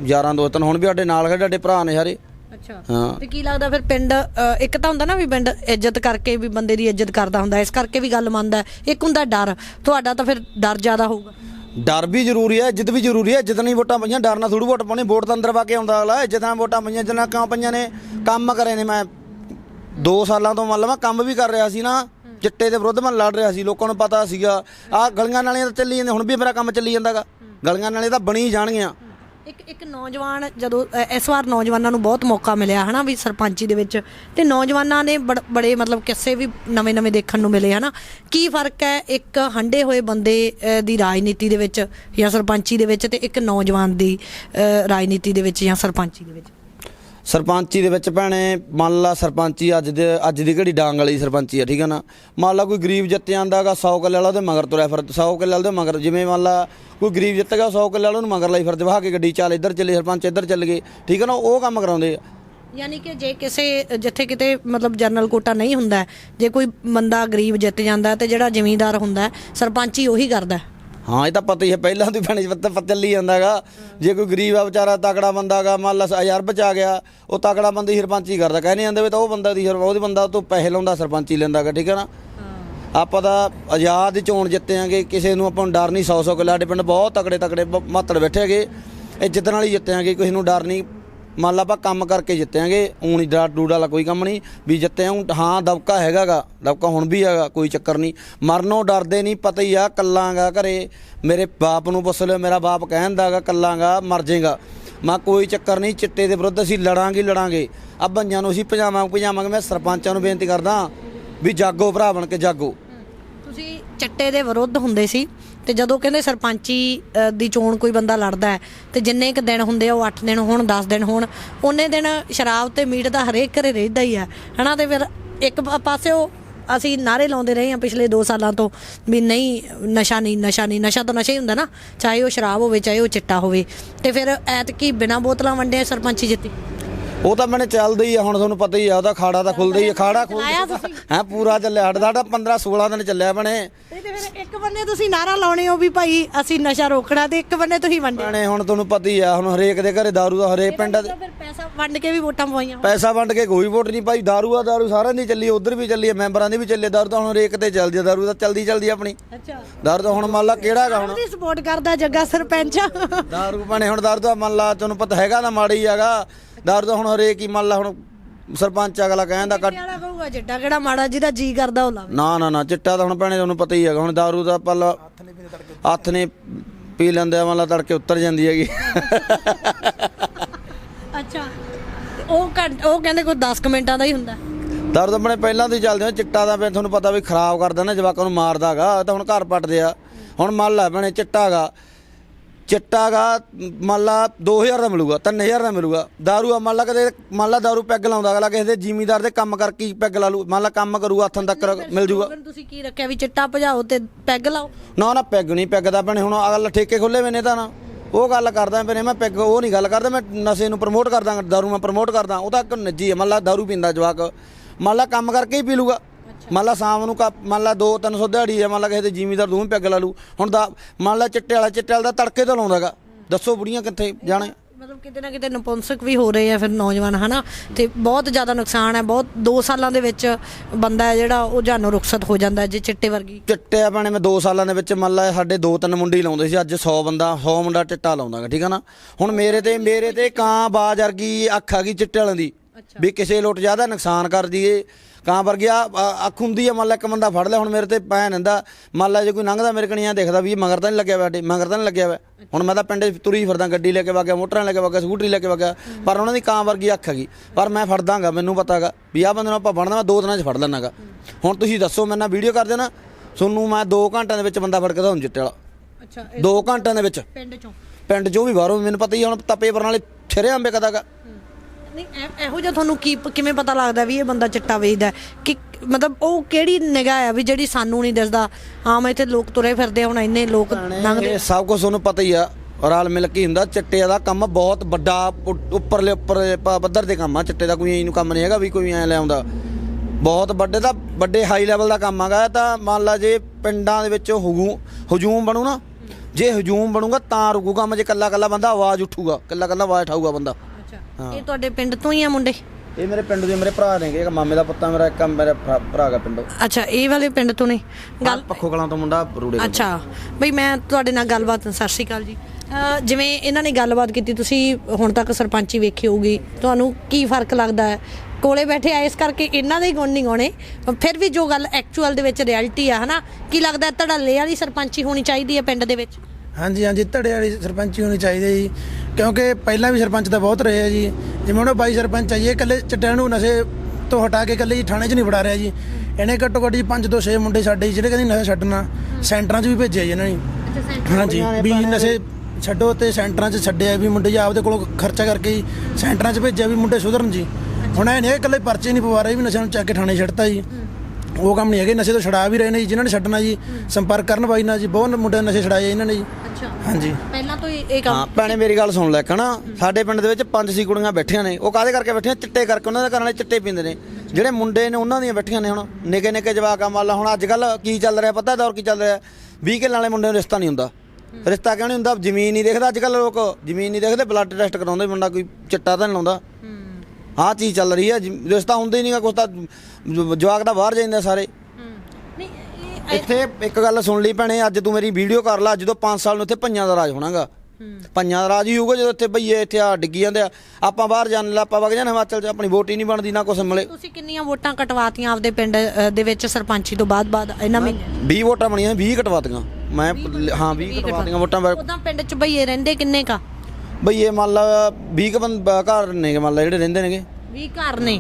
ਯਾਰਾਂ ਦੋਸਤਾਂ ਹੁਣ ਵੀ ਸਾਡੇ ਨਾਲ ਖੜੇ ਸਾਡੇ ਭਰਾ ਨੇ ਸਾਰੇ। ਅੱਛਾ। ਹਾਂ। ਤੇ ਕੀ ਲੱਗਦਾ ਫਿਰ ਪਿੰਡ ਅ, ਇੱਕ ਤਾਂ ਹੁੰਦਾ ਨਾ ਵੀ ਪਿੰਡ ਇੱਜ਼ਤ ਕਰਕੇ ਵੀ ਬੰਦੇ ਦੀ ਇੱਜ਼ਤ ਕਰਦਾ ਹੁੰਦਾ ਇਸ ਕਰਕੇ ਵੀ ਗੱਲ ਮੰਨਦਾ। ਹੈ। ਇੱਕ ਹੁੰਦਾ ਡਰ ਤੁਹਾਡਾ ਤਾਂ ਫਿਰ ਡਰ ਜ਼ਿਆਦਾ ਹੋਊਗਾ। ਡਰ ਵੀ ਜ਼ਰੂਰੀ ਹੈ ਇੱਜ਼ਤ ਵੀ ਜ਼ਰੂਰੀ ਹੈ ਇੱਜ਼ਤ ਨਹੀਂ ਵੋਟਾਂ ਪਈਆਂ ਡਰ ਨਾਲ ਥੋੜੀ ਵੋਟ ਪਾਉਣੀ ਵੋਟ ਤਾਂ ਅੰਦਰ ਪਾ ਕੇ ਆਉਂਦਾ ਅਗਲਾ ਇੱਜ਼ਤ ਨਾਲ ਵੋਟਾਂ ਪਈਆਂ ਜਿੰਨਾ ਕਿਉਂ ਪਈਆਂ ਨੇ ਕੰਮ ਕਰੇ ਨੇ ਮੈਂ। 2 ਸਾਲਾਂ ਤੋਂ ਮੰਨ ਲਵਾਂ ਕੰਮ ਵੀ ਕਰ ਰਿਹਾ ਸੀ ਨਾ ਚਿੱਟੇ ਦੇ ਵਿਰੁੱਧ ਮੈਂ ਲੜ ਰਿਹਾ ਸੀ ਲੋਕਾਂ ਨੂੰ ਪਤਾ ਸੀਗਾ। ਆਹ ਗਲੀਆਂ ਨਾਲੀਆਂ ਤਾਂ ਚੱਲੀ ਜਾਂਦੇ ਹੁਣ ਵੀ ਮੇਰਾ ਕੰਮ ਚੱਲੀ ਜਾਂਦਾਗਾ। ਗਲੀਆਂ ਨਾਲੀਆਂ ਤਾਂ ਬਣੀ ਜਾਣਗੀਆਂ। ਇੱਕ ਇੱਕ ਨੌਜਵਾਨ ਜਦੋਂ ਅ, ਇਸ ਵਾਰ ਨੌਜਵਾਨਾਂ ਨੂੰ ਬਹੁਤ ਮੌਕਾ ਮਿਲਿਆ ਹਨਾ ਵੀ ਸਰਪੰਚੀ ਦੇ ਵਿੱਚ। ਤੇ ਨੌਜਵਾਨਾਂ ਨੇ ਬੜ- ਬੜੇ ਮਤਲਬ ਕਿੱਸੇ ਵੀ ਨਵੇਂ ਨਵੇਂ ਦੇਖਣ ਨੂੰ ਮਿਲੇ ਹਨਾ। ਕੀ ਫ਼ਰਕ ਹੈ ਇੱਕ ਹੰਡੇ ਹੋਏ ਬੰਦੇ ਅ, ਦੀ ਰਾਜਨੀਤੀ ਦੇ ਵਿੱਚ ਜਾਂ ਸਰਪੰਚੀ ਦੇ ਵਿੱਚ ਤੇ ਇੱਕ ਨੌਜਵਾਨ ਦੀ ਅ, ਰਾਜਨੀਤੀ ਦੇ ਵਿੱਚ ਜਾਂ ਸਰਪੰਚੀ ਦੇ ਵਿੱਚ? ਸਰਪੰਚੀ ਦੇ ਵਿੱਚ ਭੈਣੇ ਮੰਨ ਲਾ ਸਰਪੰਚੀ ਅੱਜ ਦੇ ਅੱਜ ਦੀ ਘੜੀ ਡਾਂਗ ਵਾਲੀ ਸਰਪੰਚੀ ਆ ਠੀਕ ਹੈ ਨਾ? ਮੰਨ ਲਾ ਕੋਈ ਗਰੀਬ ਜਿੱਤ ਜਾਂਦਾਗਾ 100 ਕਿੱਲੇ ਵਾਲਾ ਉਹਦੇ ਮਗਰ ਤੁਰਿਆ ਫਿਰ 100 ਕਿੱਲੇ ਵਾਲੇ ਦੇ ਮਗਰ ਜਿਵੇਂ ਮੰਨ ਲਾ ਕੋਈ ਗਰੀਬ ਜਿੱਤ ਗਿਆ 100 ਕਿੱਲੇ ਵਾਲਾ ਉਹਨੂੰ ਮਗਰ ਲਾਈ ਫਿਰ ਵਹਾ ਕੇ ਗੱਡੀ ਚੱਲ ਇੱਧਰ ਚੱਲੇ ਸਰਪੰਚ ਇੱਧਰ ਚੱਲ ਗਏ ਠੀਕ ਹੈ ਨਾ? ਉਹ ਕੰਮ ਕਰਾਉਂਦੇ ਆ। ਯਾਨੀ ਕਿ ਜੇ ਕਿਸੇ ਜਿੱਥੇ ਕਿਤੇ ਮਤਲਬ ਜਨਰਲ ਕੋਟਾ ਨਹੀਂ ਹੁੰਦਾ ਜੇ ਕੋਈ ਬੰਦਾ ਗਰੀਬ ਜਿੱਤ ਜਾਂਦਾ ਹੈ ਤੇ ਜਿਹੜਾ ਜ਼ਿਮੀਂਦਾਰ ਹੁੰਦਾ ਹੈ, ਸਰਪੰਚੀ ਉਹੀ ਕਰਦਾ। ਹੈ। ਹਾਂ ਇਹ ਤਾਂ ਪਤਾ ਹੀ ਹੈ ਪਹਿਲਾਂ ਦੀ ਭੈਣੇ ਪਤਾ ਪਤਾ ਚੱਲੀ ਜਾਂਦਾਗਾ। ਜੇ ਕੋਈ ਗਰੀਬ ਆ ਵਿਚਾਰਾ ਤਕੜਾ ਬੰਦਾਗਾ ਮੰਨ ਲਾ ਹਜ਼ਾਰ ਬਚਾ ਗਿਆ ਉਹ ਤਕੜਾ ਬੰਦੀ ਸਰਪੰਚੀ ਕਰਦਾ। ਕਹਿੰਦੇ ਜਾਂਦੇ ਵੀ ਤਾਂ ਉਹ ਬੰਦਾ ਦੀ ਉਹਦੇ ਬੰਦਾ ਤੋਂ ਪੈਸੇ ਲਾਉਂਦਾ ਸਰਪੰਚੀ ਲੈਂਦਾਗਾ ਠੀਕ ਹੈ ਨਾ? ਆਪਾਂ ਤਾਂ ਆਜ਼ਾਦ ਚੋਣ ਜਿੱਤੇ ਆਂਗੇ ਕਿਸੇ ਨੂੰ ਆਪਾਂ ਨੂੰ ਡਰ ਨਹੀਂ 100 100 ਕਿੱਲਾ ਸਾਡੇ ਪਿੰਡ ਬਹੁਤ ਤਕੜੇ ਤਕੜੇ ਮਾਤੜ ਬੈਠੇ ਹੈਗੇ। ਇਹ ਜਿੱਤਣ ਵਾਲੀ ਜਿੱਤੇ ਆਂਗੇ ਕਿਸੇ ਨੂੰ ਡਰ ਨਹੀਂ। ਮੰਨ ਲਾ ਆਪਾਂ ਕੰਮ ਕਰਕੇ ਜਿੱਤੇ ਆਂਗੇ ਊਂ ਡੂਡ ਵਾਲਾ ਕੋਈ ਕੰਮ ਨਹੀਂ ਵੀ ਜਿੱਤੇ ਆਂ ਹਾਂ ਦਬਕਾ ਹੈਗਾਗਾ, ਦਬਕਾ ਹੁਣ ਵੀ ਹੈਗਾ, ਕੋਈ ਚੱਕਰ ਨਹੀਂ ਮਰਨੋਂ ਡਰਦੇ ਨਹੀਂ ਪਤਾ ਹੀ ਆ ਕੱਲਾਂਗਾ ਘਰੇ, ਮੇਰੇ ਬਾਪ ਨੂੰ ਪੁੱਛ ਲਿਓ, ਮੇਰਾ ਬਾਪ ਕਹਿੰਦਾਗਾ ਕੱਲਾਂਗਾ, ਮਰ ਜਾਏਗਾ ਮੈਂ ਕੋਈ ਚੱਕਰ ਨਹੀਂ ਚਿੱਟੇ ਦੇ ਵਿਰੁੱਧ ਅਸੀਂ ਲੜਾਂਗੇ ਲੜਾਂਗੇ। ਆ ਬੰਜਾਂ ਨੂੰ ਅਸੀਂ ਭਜਾਵਾਂ ਭਜਾਵਾਂਗੇ, ਮੈਂ ਸਰਪੰਚਾਂ ਨੂੰ ਬੇਨਤੀ ਕਰਦਾ, ਵੀ ਜਾਗੋ ਭਰਾ ਬਣ ਕੇ ਜਾਗੋ। ਤੁਸੀਂ ਚੱਟੇ ਦੇ ਵਿਰੁੱਧ ਹੁੰਦੇ ਸੀ ਤੇ ਜਦੋਂ ਕਹਿੰਦੇ ਸਰਪੰਚੀ ਦੀ ਚੋਣ ਕੋਈ ਬੰਦਾ ਲੜਦਾ ਹੈ, ਤੇ ਜਿੰਨੇ ਕ ਦਿਨ ਹੁੰਦੇ ਆ, ਉਹ 8 ਦਿਨ ਹੋਣ 10 ਦਿਨ ਹੋਣ, ਉਹਨੇ ਦਿਨ ਸ਼ਰਾਬ ਤੇ ਮੀਟ ਦਾ ਹਰੇਕ ਘਰੇ ਰਹਿੰਦਾ ਹੀ ਆ ਹਨਾ, ਤੇ ਫਿਰ ਇੱਕ ਪ- ਪਾਸੇ ਉਹ ਅਸੀਂ ਨਾਰੇ ਲਾਉਂਦੇ ਰਹੇ ਹਾਂ ਪਿਛਲੇ 2 ਸਾਲਾਂ ਤੋਂ ਵੀ ਨਹੀਂ, ਨਸ਼ਾ ਨਹੀਂ ਨਸ਼ਾ ਨਹੀਂ, ਨਸ਼ਾ ਤਾਂ ਨਸ਼ਾ ਹੀ ਹੁੰਦਾ ਨਾ, ਚਾਹੇ ਉਹ ਸ਼ਰਾਬ ਹੋਵੇ, ਚਾਹੇ ਉਹ ਚਿੱਟਾ ਹੋਵੇ। ਤੇ ਫਿਰ ਐਤਕੀ ਬਿਨਾਂ ਬੋਤਲਾਂ ਵੰਡੇ ਸਰਪੰਚੀ ਜਿੱਤੀ। ਉਹ ਤਾਂ ਮੈਨੇ ਚੱਲਦਾ ਹੀ ਆ ਹੁਣ ਤੁਹਾਨੂੰ ਪਤਾ ਹੀ ਆ ਉਹਦਾ ਖਾੜਾ ਤਾਂ ਖੁੱਲਦਾ ਹੀ ਆ ਖਾੜਾ ਖੁੱਲਦਾ? ਹੈ ਪੂਰਾ ਚੱਲਿਆ ਸਾਡਾ ਸਾਡਾ 15 16 ਦਿਨ ਚੱਲਿਆ ਬਣੇ ਤੇ ਫਿਰ ਇੱਕ ਬੰਨੇ ਤੁਸੀਂ ਨਾਰਾ ਲਾਉਣੇ ਹੋ ਵੀ ਭਾਈ ਅਸੀਂ ਨਸ਼ਾ ਰੋਕਣਾ ਤੇ ਇੱਕ ਬੰਨੇ ਤੁਸੀਂ ਵੰਡੇ। ਬਣੇ ਹੁਣ ਤੁਹਾਨੂੰ ਪਤਾ ਹੀ ਆ ਹੁਣ ਹਰੇਕ ਦੇ ਘਰੇ ਦਾਰੂ ਦਾ ਹਰੇਕ ਪਿੰਡ ਦੇ ਫਿਰ ਪੈਸਾ ਵੰਡ ਕੇ ਵੀ ਵੋਟਾਂ ਪਵਾਈਆਂ। ਪੈਸਾ ਵੰਡ ਕੇ ਕੋਈ ਵੋਟ ਨਹੀਂ ਪਾਈ ਦਾਰੂ ਆ ਦਾਰੂ ਸਾਰਿਆਂ ਦੀ ਚੱਲੀ ਉਧਰ ਵੀ ਚੱਲੀ ਆ ਮੈਂਬਰਾਂ ਦੀ ਵੀ ਚੱਲੇ ਦਾਰੂ ਤਾਂ ਹੁਣ ਹਰੇਕ ਤੇ ਚੱਲਦੀ ਆ ਦਾਰੂ ਤਾਂ ਚੱਲਦੀ ਚੱਲਦੀ ਆਪਣੀ। ਅੱਛਾ। ਦਾਰੂ ਤਾਂ ਹੁਣ ਮੰਨ ਲਾ ਕਿਹੜਾ ਹੈਗਾ ਹੁਣ? ਉਹਦੀ ਸਪੋਰਟ ਕਰਦਾ ਜੱਗਾ ਸਰਪੰਚ। ਦਾਰੂ ਬਣੇ ਹੁਣ ਦਾਰੂ ਤਾਂ ਮੰਨ ਲਾ ਤੁਹਾਨੂੰ ਪਤਾ ਹੈਗਾ ਨਾ ਮਾੜੀ ਹੈਗਾ। ਦਾਰੂ ਤਾਂ ਹੁਣ ਹਰੇਕ ਹੀ ਮੰਨ ਲਾ ਹੁਣ ਸਰਪੰਚ ਅਗਲਾ ਕਹਿੰਦਾ ਕੱਟ ਵਾਲਾ ਕਹੂਗਾ ਜੱਟਾ ਕਿਹੜਾ ਮਾੜਾ ਜਿਹਦਾ ਜੀ ਕਰਦਾ ਉਹ ਲਾਵੇ। ਨਾ ਨਾ ਨਾ ਚਿੱਟਾ ਤਾਂ ਹੁਣ ਭੈਣੇ ਤੁਹਾਨੂੰ ਪਤਾ ਹੀ ਹੈਗਾ ਹੁਣ ਦਾਰੂ ਦਾ ਪਲ ਹੱਥ ਨੇ ਪੀ ਲੈਂਦੇ ਆ ਮਤਲਬ ਤੜਕੇ ਉੱਤਰ ਜਾਂਦੀ ਹੈਗੀ। ਅੱਛਾ ਤੇ ਉਹ ਘੰਟ- ਉਹ ਕਹਿੰਦੇ ਕੋਈ 10 ਕੁ ਮਿੰਟਾਂ ਦਾ ਹੀ ਹੁੰਦਾ। ਦਾਰੂ ਤਾਂ ਆਪਣੇ ਪਹਿਲਾਂ ਤੋਂ ਹੀ ਚੱਲਦੇ ਆ ਚਿੱਟਾ ਦਾ ਫਿਰ ਤੁਹਾਨੂੰ ਪਤਾ ਵੀ ਖਰਾਬ ਕਰਦਾ ਨਾ ਜਵਾਕਾਂ ਨੂੰ ਮਾਰਦਾਗਾ ਤਾਂ ਹੁਣ ਘਰ ਪੱਟਦੇ ਆ। ਹੁਣ ਮੰਨ ਲਾ ਭੈਣੇ ਚਿੱਟਾਗਾ ਚਿੱਟਾਗਾ ਮੰਨ ਲਾ 2000 ਦਾ ਮਿਲੂਗਾ 3000 ਦਾ ਮਿਲੂਗਾ। ਦਾਰੂ ਆ ਮੰਨ ਲਾ ਕਦੇ ਮੰਨ ਲਾ ਦਾਰੂ ਪੈਗ ਲਾਉਂਦਾ ਅਗਲਾ ਕਿਸੇ ਦੇ ਜ਼ਿਮੀਦਾਰ ਦੇ ਕੰਮ ਕਰਕੇ ਹੀ ਪੈਗ ਲਾ ਲੂ ਮੰਨ ਲਾ ਕੰਮ ਕਰੂਗਾ ਹੱਥਾਂ ਤੱਕ ਮਿਲ ਜੂਗਾ। ਤੁਸੀਂ ਕੀ ਰੱਖਿਆ ਵੀ ਚਿੱਟਾ ਭਜਾਓ ਤੇ ਪੈਗ ਲਾਓ? ਨਾ ਨਾ ਪੈਗ ਨਹੀਂ ਪੈਗ ਦਾ ਭੈਣੇ ਹੁਣ ਅਗਲਾ ਠੇਕੇ ਖੋਲੇ ਵੇ ਨੇ ਤਾਂ ਨਾ। ਉਹ ਗੱਲ ਕਰਦਾ ਭੈਣੇ ਮੈਂ ਪੈਗ ਉਹ ਨਹੀਂ ਗੱਲ ਕਰਦਾ ਮੈਂ ਨਸ਼ੇ ਨੂੰ ਪ੍ਰਮੋਟ ਕਰਦਾ ਦਾਰੂ ਮੈਂ ਪ੍ਰਮੋਟ ਕਰਦਾ ਉਹ ਤਾਂ ਇੱਕ ਨੱਜੀ ਹੈ ਮੰਨ ਲਾ ਦਾਰੂ ਪੀਂਦਾ ਜਵਾਕ। ਮੰਨ ਲਾ ਕੰਮ ਕਰਕੇ ਹੀ ਪੀ ਲੂਗਾ। ਮੰਨ ਲਾ ਸ਼ਾਮ ਨੂੰ ਕੱਪ- ਮੰਨ ਲਾ 2-300 ਦਿਹਾੜੀ ਹੈ ਮੰਨ ਲਾ ਕਿਸੇ ਦੇ ਜ਼ਿਮੀਦਾਰ ਦੋਵੇਂ ਪੈਗ ਲਾ ਲੂ ਹੁਣ ਦਾ ਮੰਨ ਲਾ ਚਿੱਟੇ ਵਾਲਾ ਚਿੱਟੇ ਵਾਲਾ ਦਾ ਤੜਕੇ ਤੋਂ ਲਾਉਂਦਾਗਾ ਦੱਸੋ ਬੁੜੀਆਂ ਕਿੱਥੇ ਜਾਣੇ? ਮਤਲਬ ਕਿਤੇ ਨਾ ਕਿਤੇ ਨਪੁੰਸਕ ਵੀ ਹੋ ਰਹੇ ਆ ਫਿਰ ਨੌਜਵਾਨ ਹਨਾ? ਤੇ ਬਹੁਤ ਜ਼ਿਆਦਾ ਨੁਕਸਾਨ ਹੈ ਬਹੁਤ 2 ਸਾਲਾਂ ਦੇ ਵਿੱਚ ਬੰਦਾ ਹੈ ਜਿਹੜਾ ਉਹ ਜਾਨੋਂ ਰੁਖਸਤ ਹੋ ਜਾਂਦਾ ਹੈ ਜੇ ਚਿੱਟੇ ਵਰਗੀ। ਚਿੱਟੇ ਆਪਣੇ ਮੈਂ 2 ਸਾਲਾਂ ਦੇ ਵਿੱਚ ਮੰਨ ਲਾ ਸਾਡੇ ਦੋ ਤਿੰਨ ਮੁੰਡੇ ਹੀ ਲਾਉਂਦੇ ਸੀ। ਅੱਜ 100 ਬੰਦਾ 100 ਮੁੰਡਾ ਚਿੱਟਾ ਲਾਉਂਦਾਗਾ ਠੀਕ ਆ ਨਾ? ਹੁਣ ਮੇਰੇ ਤੇ ਮੇਰੇ ਤੇ ਕਾਂ ਬਾਜ ਵਰਗੀ ਅੱਖ ਆ ਗਈ ਚਿੱਟੇ ਵਾਲਿਆਂ ਦੀ। ਵੀ ਕਿਸੇ ਲੁੱਟ ਜ਼ਿਆਦਾ ਨੁਕਸਾਨ ਕਰਦੀ ਏ ਕਾਂ ਵਰਗੀ ਆ ਅ- ਅੱਖ ਹੁੰਦੀ ਆ ਮੰਨ ਲਾ ਇੱਕ ਬੰਦਾ ਫੜ ਲਿਆ ਹੁਣ ਮੇਰੇ ਤੇ ਪੈ ਨੰਦਾ ਮੰਨ ਲਾ ਜੇ ਕੋਈ ਲੰਘਦਾ ਮੇਰੇ ਕਣੀਆਂ ਦੇਖਦਾ ਵੀ ਇਹ ਮਗਰ ਤਾਂ ਨਹੀਂ ਲੱਗਿਆ ਸਾਡੇ ਮਗਰ ਤਾਂ ਨਹੀਂ ਲੱਗਿਆ ਵਾ ਹੁਣ ਮੈਂ ਤਾਂ ਪਿੰਡ 'ਚ ਤੁਰੀ ਫਿਰਦਾ ਗੱਡੀ ਲੈ ਕੇ ਵਗਿਆ ਮੋਟਰਾਂ ਲੈ ਕੇ ਵਗਿਆ ਸਕੂਟਰੀ ਲੈ ਕੇ ਵਗਿਆ ਪਰ ਉਹਨਾਂ ਦੀ ਕਾਂ ਵਰਗੀ ਅੱਖ ਹੈਗੀ। ਪਰ ਮੈਂ ਫੜਦਾਗਾ ਮੈਨੂੰ ਪਤਾਗਾ ਵੀ ਆਹ ਬੰਦੇ ਨੂੰ ਆਪਾਂ ਫੜਨਾ ਮੈਂ ਦੋ ਦਿਨਾਂ 'ਚ ਫੜ ਲੈਣਾਗਾ। ਹੁਣ ਤੁਸੀਂ ਦੱਸੋ ਮੇਰੇ ਨਾਲ ਵੀਡੀਓ ਕਰ ਦੇਣਾ। ਤੁਹਾਨੂੰ ਮੈਂ 2 ਘੰਟਿਆਂ ਦੇ ਵਿੱਚ ਬੰਦਾ ਫੜ ਕੇ ਤੁਹਾਨੂੰ ਚਿੱਟੇ ਵਾਲਾ। ਅੱਛਾ 2 ਘੰਟਿਆਂ ਦੇ ਵਿੱਚ। ਪਿੰਡ ਚੋਂ? ਪਿੰਡ 'ਚੋਂ ਵੀ ਬਾਹਰੋਂ ਮੈਨੂੰ ਪਤਾ ਹੀ ਹੁਣ ਤਪੇ ਬਰਨ ਵਾਲੇ ਛਿਰੇ ਆਂਬੇ ਕਦਾਗਾ। ਨਹੀਂ ਇਹ- ਇਹੋ ਜਿਹਾ ਤੁਹਾਨੂੰ ਕੀ ਕਿਵੇਂ ਪਤਾ ਲੱਗਦਾ ਵੀ ਇਹ ਬੰਦਾ ਚਿੱਟਾ ਵੇਚਦਾ ਹੈ? ਕਿ ਮਤਲਬ ਉਹ ਕਿਹੜੀ ਨਿਗਾਹ ਆ ਵੀ ਜਿਹੜੀ ਸਾਨੂੰ ਨਹੀਂ ਦਿਸਦਾ? ਆਮ ਇੱਥੇ ਲੋਕ ਤੁਰੇ ਫਿਰਦੇ ਆ, ਹੁਣ ਇੰਨੇ ਲੋਕ ਲੰਘਦੇ ਇਹ ਸਭ ਕੁਝ ਤੁਹਾਨੂੰ ਪਤਾ ਹੀ ਆ। ਰਲ ਮਿਲ ਕੇ ਹੀ ਹੁੰਦਾ ਚਿੱਟੇ ਦਾ ਕੰਮ ਬਹੁਤ ਵੱਡਾ ਉ- ਉੱਪਰਲੇ ਉੱਪਰ ਪ- ਪੱਧਰ ਤੇ ਕੰਮ ਆ। ਚਿੱਟੇ ਦਾ ਕੋਈ ਇਹਨੂੰ ਕੰਮ ਨਹੀਂ ਹੈਗਾ ਵੀ ਕੋਈ ਐ ਲੈ ਆਉਂਦਾ। ਬਹੁਤ ਵੱਡੇ ਦਾ ਵੱਡੇ ਹਾਈ ਲੈਵਲ ਦਾ ਕੰਮ ਹੈਗਾ ਤਾਂ ਮੰਨ ਲਾ ਜੇ ਪਿੰਡਾਂ ਦੇ ਵਿੱਚ ਹਜੂਮ ਹਜੂਮ ਬਣੂ ਨਾ ਜੇ ਹਜੂਮ ਬਣੂਗਾ ਤਾਂ ਰੁਕੂ ਕੰਮ ਜੇ ਕੱਲਾ ਕੱਲਾ ਬੰਦਾ ਆਵਾਜ਼ ਉੱਠੂਗਾ ਕੱਲਾ ਕੱਲਾ ਆਵਾਜ਼ ਉਠਾਊਗਾ ਬੰਦਾ। ਇਹ ਤੁਹਾਡੇ ਪਿੰਡ ਤੋਂ ਹੀ ਆ ਮੁੰਡੇ? ਇਹ ਮੇਰੇ ਪਿੰਡ ਦੇ ਮੇਰੇ ਭਰਾ ਨੇਗੇ ਇੱਕ ਮਾਮੇ ਦਾ ਪੁੱਤਾ ਮੇਰਾ ਇੱਕ ਮੇਰਾ ਭਰਾ- ਭਰਾ ਦਾ ਪਿੰਡੋਂ। ਅੱਛਾ ਇਹ ਵਾਲੇ ਪਿੰਡ ਤੋਂ ਨੇ? ਗੱਲ ਪੱਖੋ ਕਲਾਂ ਤੋਂ ਮੁੰਡਾ ਰੂੜੇ। ਅੱਛਾ ਬਈ ਮੈਂ ਤੁਹਾਡੇ ਨਾਲ ਗੱਲਬਾਤ ਸਤਿ ਸ਼੍ਰੀ ਅਕਾਲ ਜੀ। ਅਹ ਜਿਵੇਂ ਇਹਨਾਂ ਨੇ ਗੱਲਬਾਤ ਕੀਤੀ ਤੁਸੀਂ ਹੁਣ ਤੱਕ ਸਰਪੰਚੀ ਵੇਖੀ ਹੋਊਗੀ ਤੁਹਾਨੂੰ ਕੀ ਫ਼ਰਕ ਲੱਗਦਾ ਹੈ? ਕੋਲੇ ਬੈਠੇ ਆ ਇਸ ਕਰਕੇ ਇਹਨਾਂ ਦੇ ਹੀ ਗੁਣ ਨਹੀਂ ਗਾਉਣੇ। ਫਿਰ ਵੀ ਜੋ ਗੱਲ ਐਕਚੁਅਲ ਦੇ ਵਿੱਚ ਰਿਐਲਿਟੀ ਆ ਹਨਾ? ਕੀ ਲੱਗਦਾ ਧੜੱਲੇ ਵਾਲੀ ਸਰਪੰਚੀ ਹੋਣੀ ਚਾਹੀਦੀ ਹੈ ਪਿੰਡ ਦੇ ਵਿੱਚ? ਹਾਂਜੀ ਹਾਂਜੀ ਧੜੇ ਵਾਲੀ ਸਰਪੰਚੀ ਹੋਣੀ ਚਾਹੀਦੀ ਹੈ ਜੀ। ਕਿਉਂਕਿ ਪਹਿਲਾਂ ਵੀ ਸਰਪੰਚ ਤਾਂ ਬਹੁਤ ਰਹੇ ਆ ਜੀ। ਜਿਵੇਂ ਹੁਣ ਬਾਈ ਸਰਪੰਚ ਆ ਜੀ ਇਹ ਇਕੱਲੇ ਚਿੱਟਿਆਂ ਨੂੰ ਨਸ਼ੇ ਤੋਂ ਹਟਾ ਕੇ ਇਕੱਲੇ ਜੀ ਥਾਣੇ 'ਚ ਨਹੀਂ ਫੜਾ ਰਿਹਾ ਜੀ। ਇਹਨੇ ਘੱਟੋ ਘੱਟ ਜੀ 5 ਤੋਂ 6 ਮੁੰਡੇ ਸਾਡੇ ਜਿਹੜੇ ਕਹਿੰਦੇ ਨਸ਼ਾ ਛੱਡਣਾ ਸੈਂਟਰਾਂ 'ਚ ਵੀ ਭੇਜਿਆ ਜੀ ਇਹਨਾਂ ਨੇ। ਹਾਂਜੀ ਵੀ ਨਸ਼ੇ ਛੱਡੋ ਤੇ ਸੈਂਟਰਾਂ 'ਚ ਛੱਡਿਆ ਵੀ ਮੁੰਡੇ ਜੀ ਆਪਦੇ ਕੋਲੋਂ ਖਰਚਾ ਕਰਕੇ ਜੀ ਸੈਂਟਰਾਂ 'ਚ ਭੇਜਿਆ ਵੀ ਮੁੰਡੇ ਸੁਧਰਨ ਜੀ। ਹੁਣ ਇਹ ਨਹੀਂ ਇਹ ਇਕੱਲੇ ਪਰਚੇ ਨਹੀਂ ਪਵਾ ਰਹੇ ਵੀ ਨਸ਼ਿਆਂ ਨੂੰ ਚੱਕ ਕੇ ਥਾਣੇ ਛੱਡਤਾ ਜੀ। ਉਹ ਕੰਮ ਨਹੀਂ ਹੈਗੇ ਨਸ਼ੇ ਤੋਂ ਛਡਾ ਵੀ ਰਹੇ ਨੇ ਜੀ ਜਿਨ੍ਹਾਂ ਨੇ ਛੱਡਣਾ ਜੀ ਸੰਪਰਕ ਕਰਨ ਬਾਈ ਨਾਲ ਜੀ ਬਹੁਤ ਮੁੰਡੇ ਨਸ਼ੇ ਛਡਾਏ ਇਹਨਾਂ ਨੇ ਜੀ। ਅੱਛਾ। ਹਾਂਜੀ। ਪਹਿਲਾਂ ਤੋਂ ਹੀ ਇਹ ਹਾਂ ਕੰਮ ਭੈਣੇ ਮੇਰੀ ਗੱਲ ਸੁਣ ਲੈ ਕਹਣਾ ਸਾਡੇ ਪਿੰਡ ਦੇ ਵਿੱਚ ਪੰਜ ਸੀ ਕੁੜੀਆਂ ਬੈਠੀਆਂ ਨੇ। ਉਹ ਕਾਹਦੇ ਕਰਕੇ ਬੈਠੀਆਂ? ਚਿੱਟੇ ਕਰਕੇ। ਉਹਨਾਂ ਦੇ ਘਰਾਂ ਵਾਲੇ ਚਿੱਟੇ ਪੀਂਦੇ ਨੇ। ਜਿਹੜੇ ਮੁੰਡੇ ਨੇ ਉਹਨਾਂ ਦੀਆਂ ਬੈਠੀਆਂ ਨੇ ਹੁਣ। ਨਿੱਕੇ ਨਿੱਕੇ ਜਵਾਕਾਂ ਮੰਨ ਲਾ ਹੁਣ ਅੱਜ ਕੱਲ ਕੀ ਚੱਲ ਰਿਹਾ? ਪਤਾ ਦੌਰ ਕੀ ਚੱਲ ਰਿਹਾ? 20 ਕਿੱਲਾਂ ਵਾਲੇ ਮੁੰਡੇ ਨੂੰ ਰਿਸ਼ਤਾ ਨਹੀਂ ਹੁੰਦਾ। ਰਿਸ਼ਤਾ ਕਿਉਂ ਨਹੀਂ ਹੁੰਦਾ? ਜ਼ਮੀਨ ਨਹੀਂ ਦੇਖਦਾ ਅੱਜ ਕੱਲ ਲੋਕ। ਜ਼ਮੀਨ ਨਹੀਂ ਦੇਖਦੇ ਬਲੱਡ ਟੈਸਟ ਕਰਾਉਂਦੇ ਮੁੰਡਾ ਕੋਈ ਚਿੱਟਾ ਤਾਂ ਨਹੀਂ ਲਾਉਂਦਾ। ਆਹ ਚੀਜ਼ ਚੱਲ ਰਹੀ ਹੈ ਜ- ਰਿਸ਼ਤਾ ਹੁੰਦਾ ਹੀ ਨਹੀਂਗਾ ਕੁਛ ਤਾਂ ਜ- ਜਵਾਕ ਤਾਂ ਬਾਹਰ ਜਾਂਦੇ ਸਾਰੇ। ਨਹੀਂ ਇਹ ਇੱਥੇ ਇੱਕ ਗੱਲ ਸੁਣ ਲਈ ਭੈਣੇ ਅੱਜ ਤੂੰ ਮੇਰੀ ਵੀਡੀਓ ਕਰ ਲੈ ਜਦੋਂ 5 ਸਾਲ ਨੂੰ ਇੱਥੇ ਪੰਜਾਂ ਦਾ ਰਾਜ ਹੋਣਾਗਾ ਪੰਜਾਂ ਦਾ ਰਾਜ ਹੀ ਹੋਊਗਾ ਜਦੋਂ ਇੱਥੇ ਭਈਏ ਇੱਥੇ ਆ ਡਿੱਗੀ ਜਾਂਦੇ ਆ। ਆਪਾਂ ਬਾਹਰ ਜਾਣ ਲਾ ਆਪਾਂ ਵਗ ਜਾਣਾ ਹਿਮਾਚਲ ਚ ਆਪਣੀ ਵੋਟ ਹੀ ਨਹੀਂ ਬਣਦੀ ਨਾ ਕੁਛ ਮਿਲੇ। ਤੁਸੀਂ ਕਿੰਨੀਆਂ ਵੋਟਾਂ ਕਟਵਾਤੀਆਂ ਆਪਦੇ ਪਿੰਡ ਅ, ਦੇ ਵਿੱਚ ਸਰਪੰਚੀ ਤੋਂ ਬਾਅਦ ਬਾਅਦ ਇਹਨਾਂ ਮਹੀਨੇ? 20 ਵੋਟਾਂ ਬਣੀਆਂ 20 ਕਟਵਾਤੀਆਂ। ਮੈਂ ਹਾਂ 20 ਕਟਵਾਤੀਆਂ ਵੋਟਾਂ ਉਦਾਂ ਪਿੰਡ 'ਚ ਬਈਏ ਰਹਿੰਦੇ ਕਿੰਨੇ ਕਾ? ਭਈਏ ਮੰਨ ਲਾ 20 ਕੁ ਬੰਦ ਘਰ ਨੇਗੇ ਮੰਨ ਲਾ ਜਿਹੜੇ ਰਹਿੰਦੇ ਨੇਗੇ। 20 ਘਰ ਨੇ।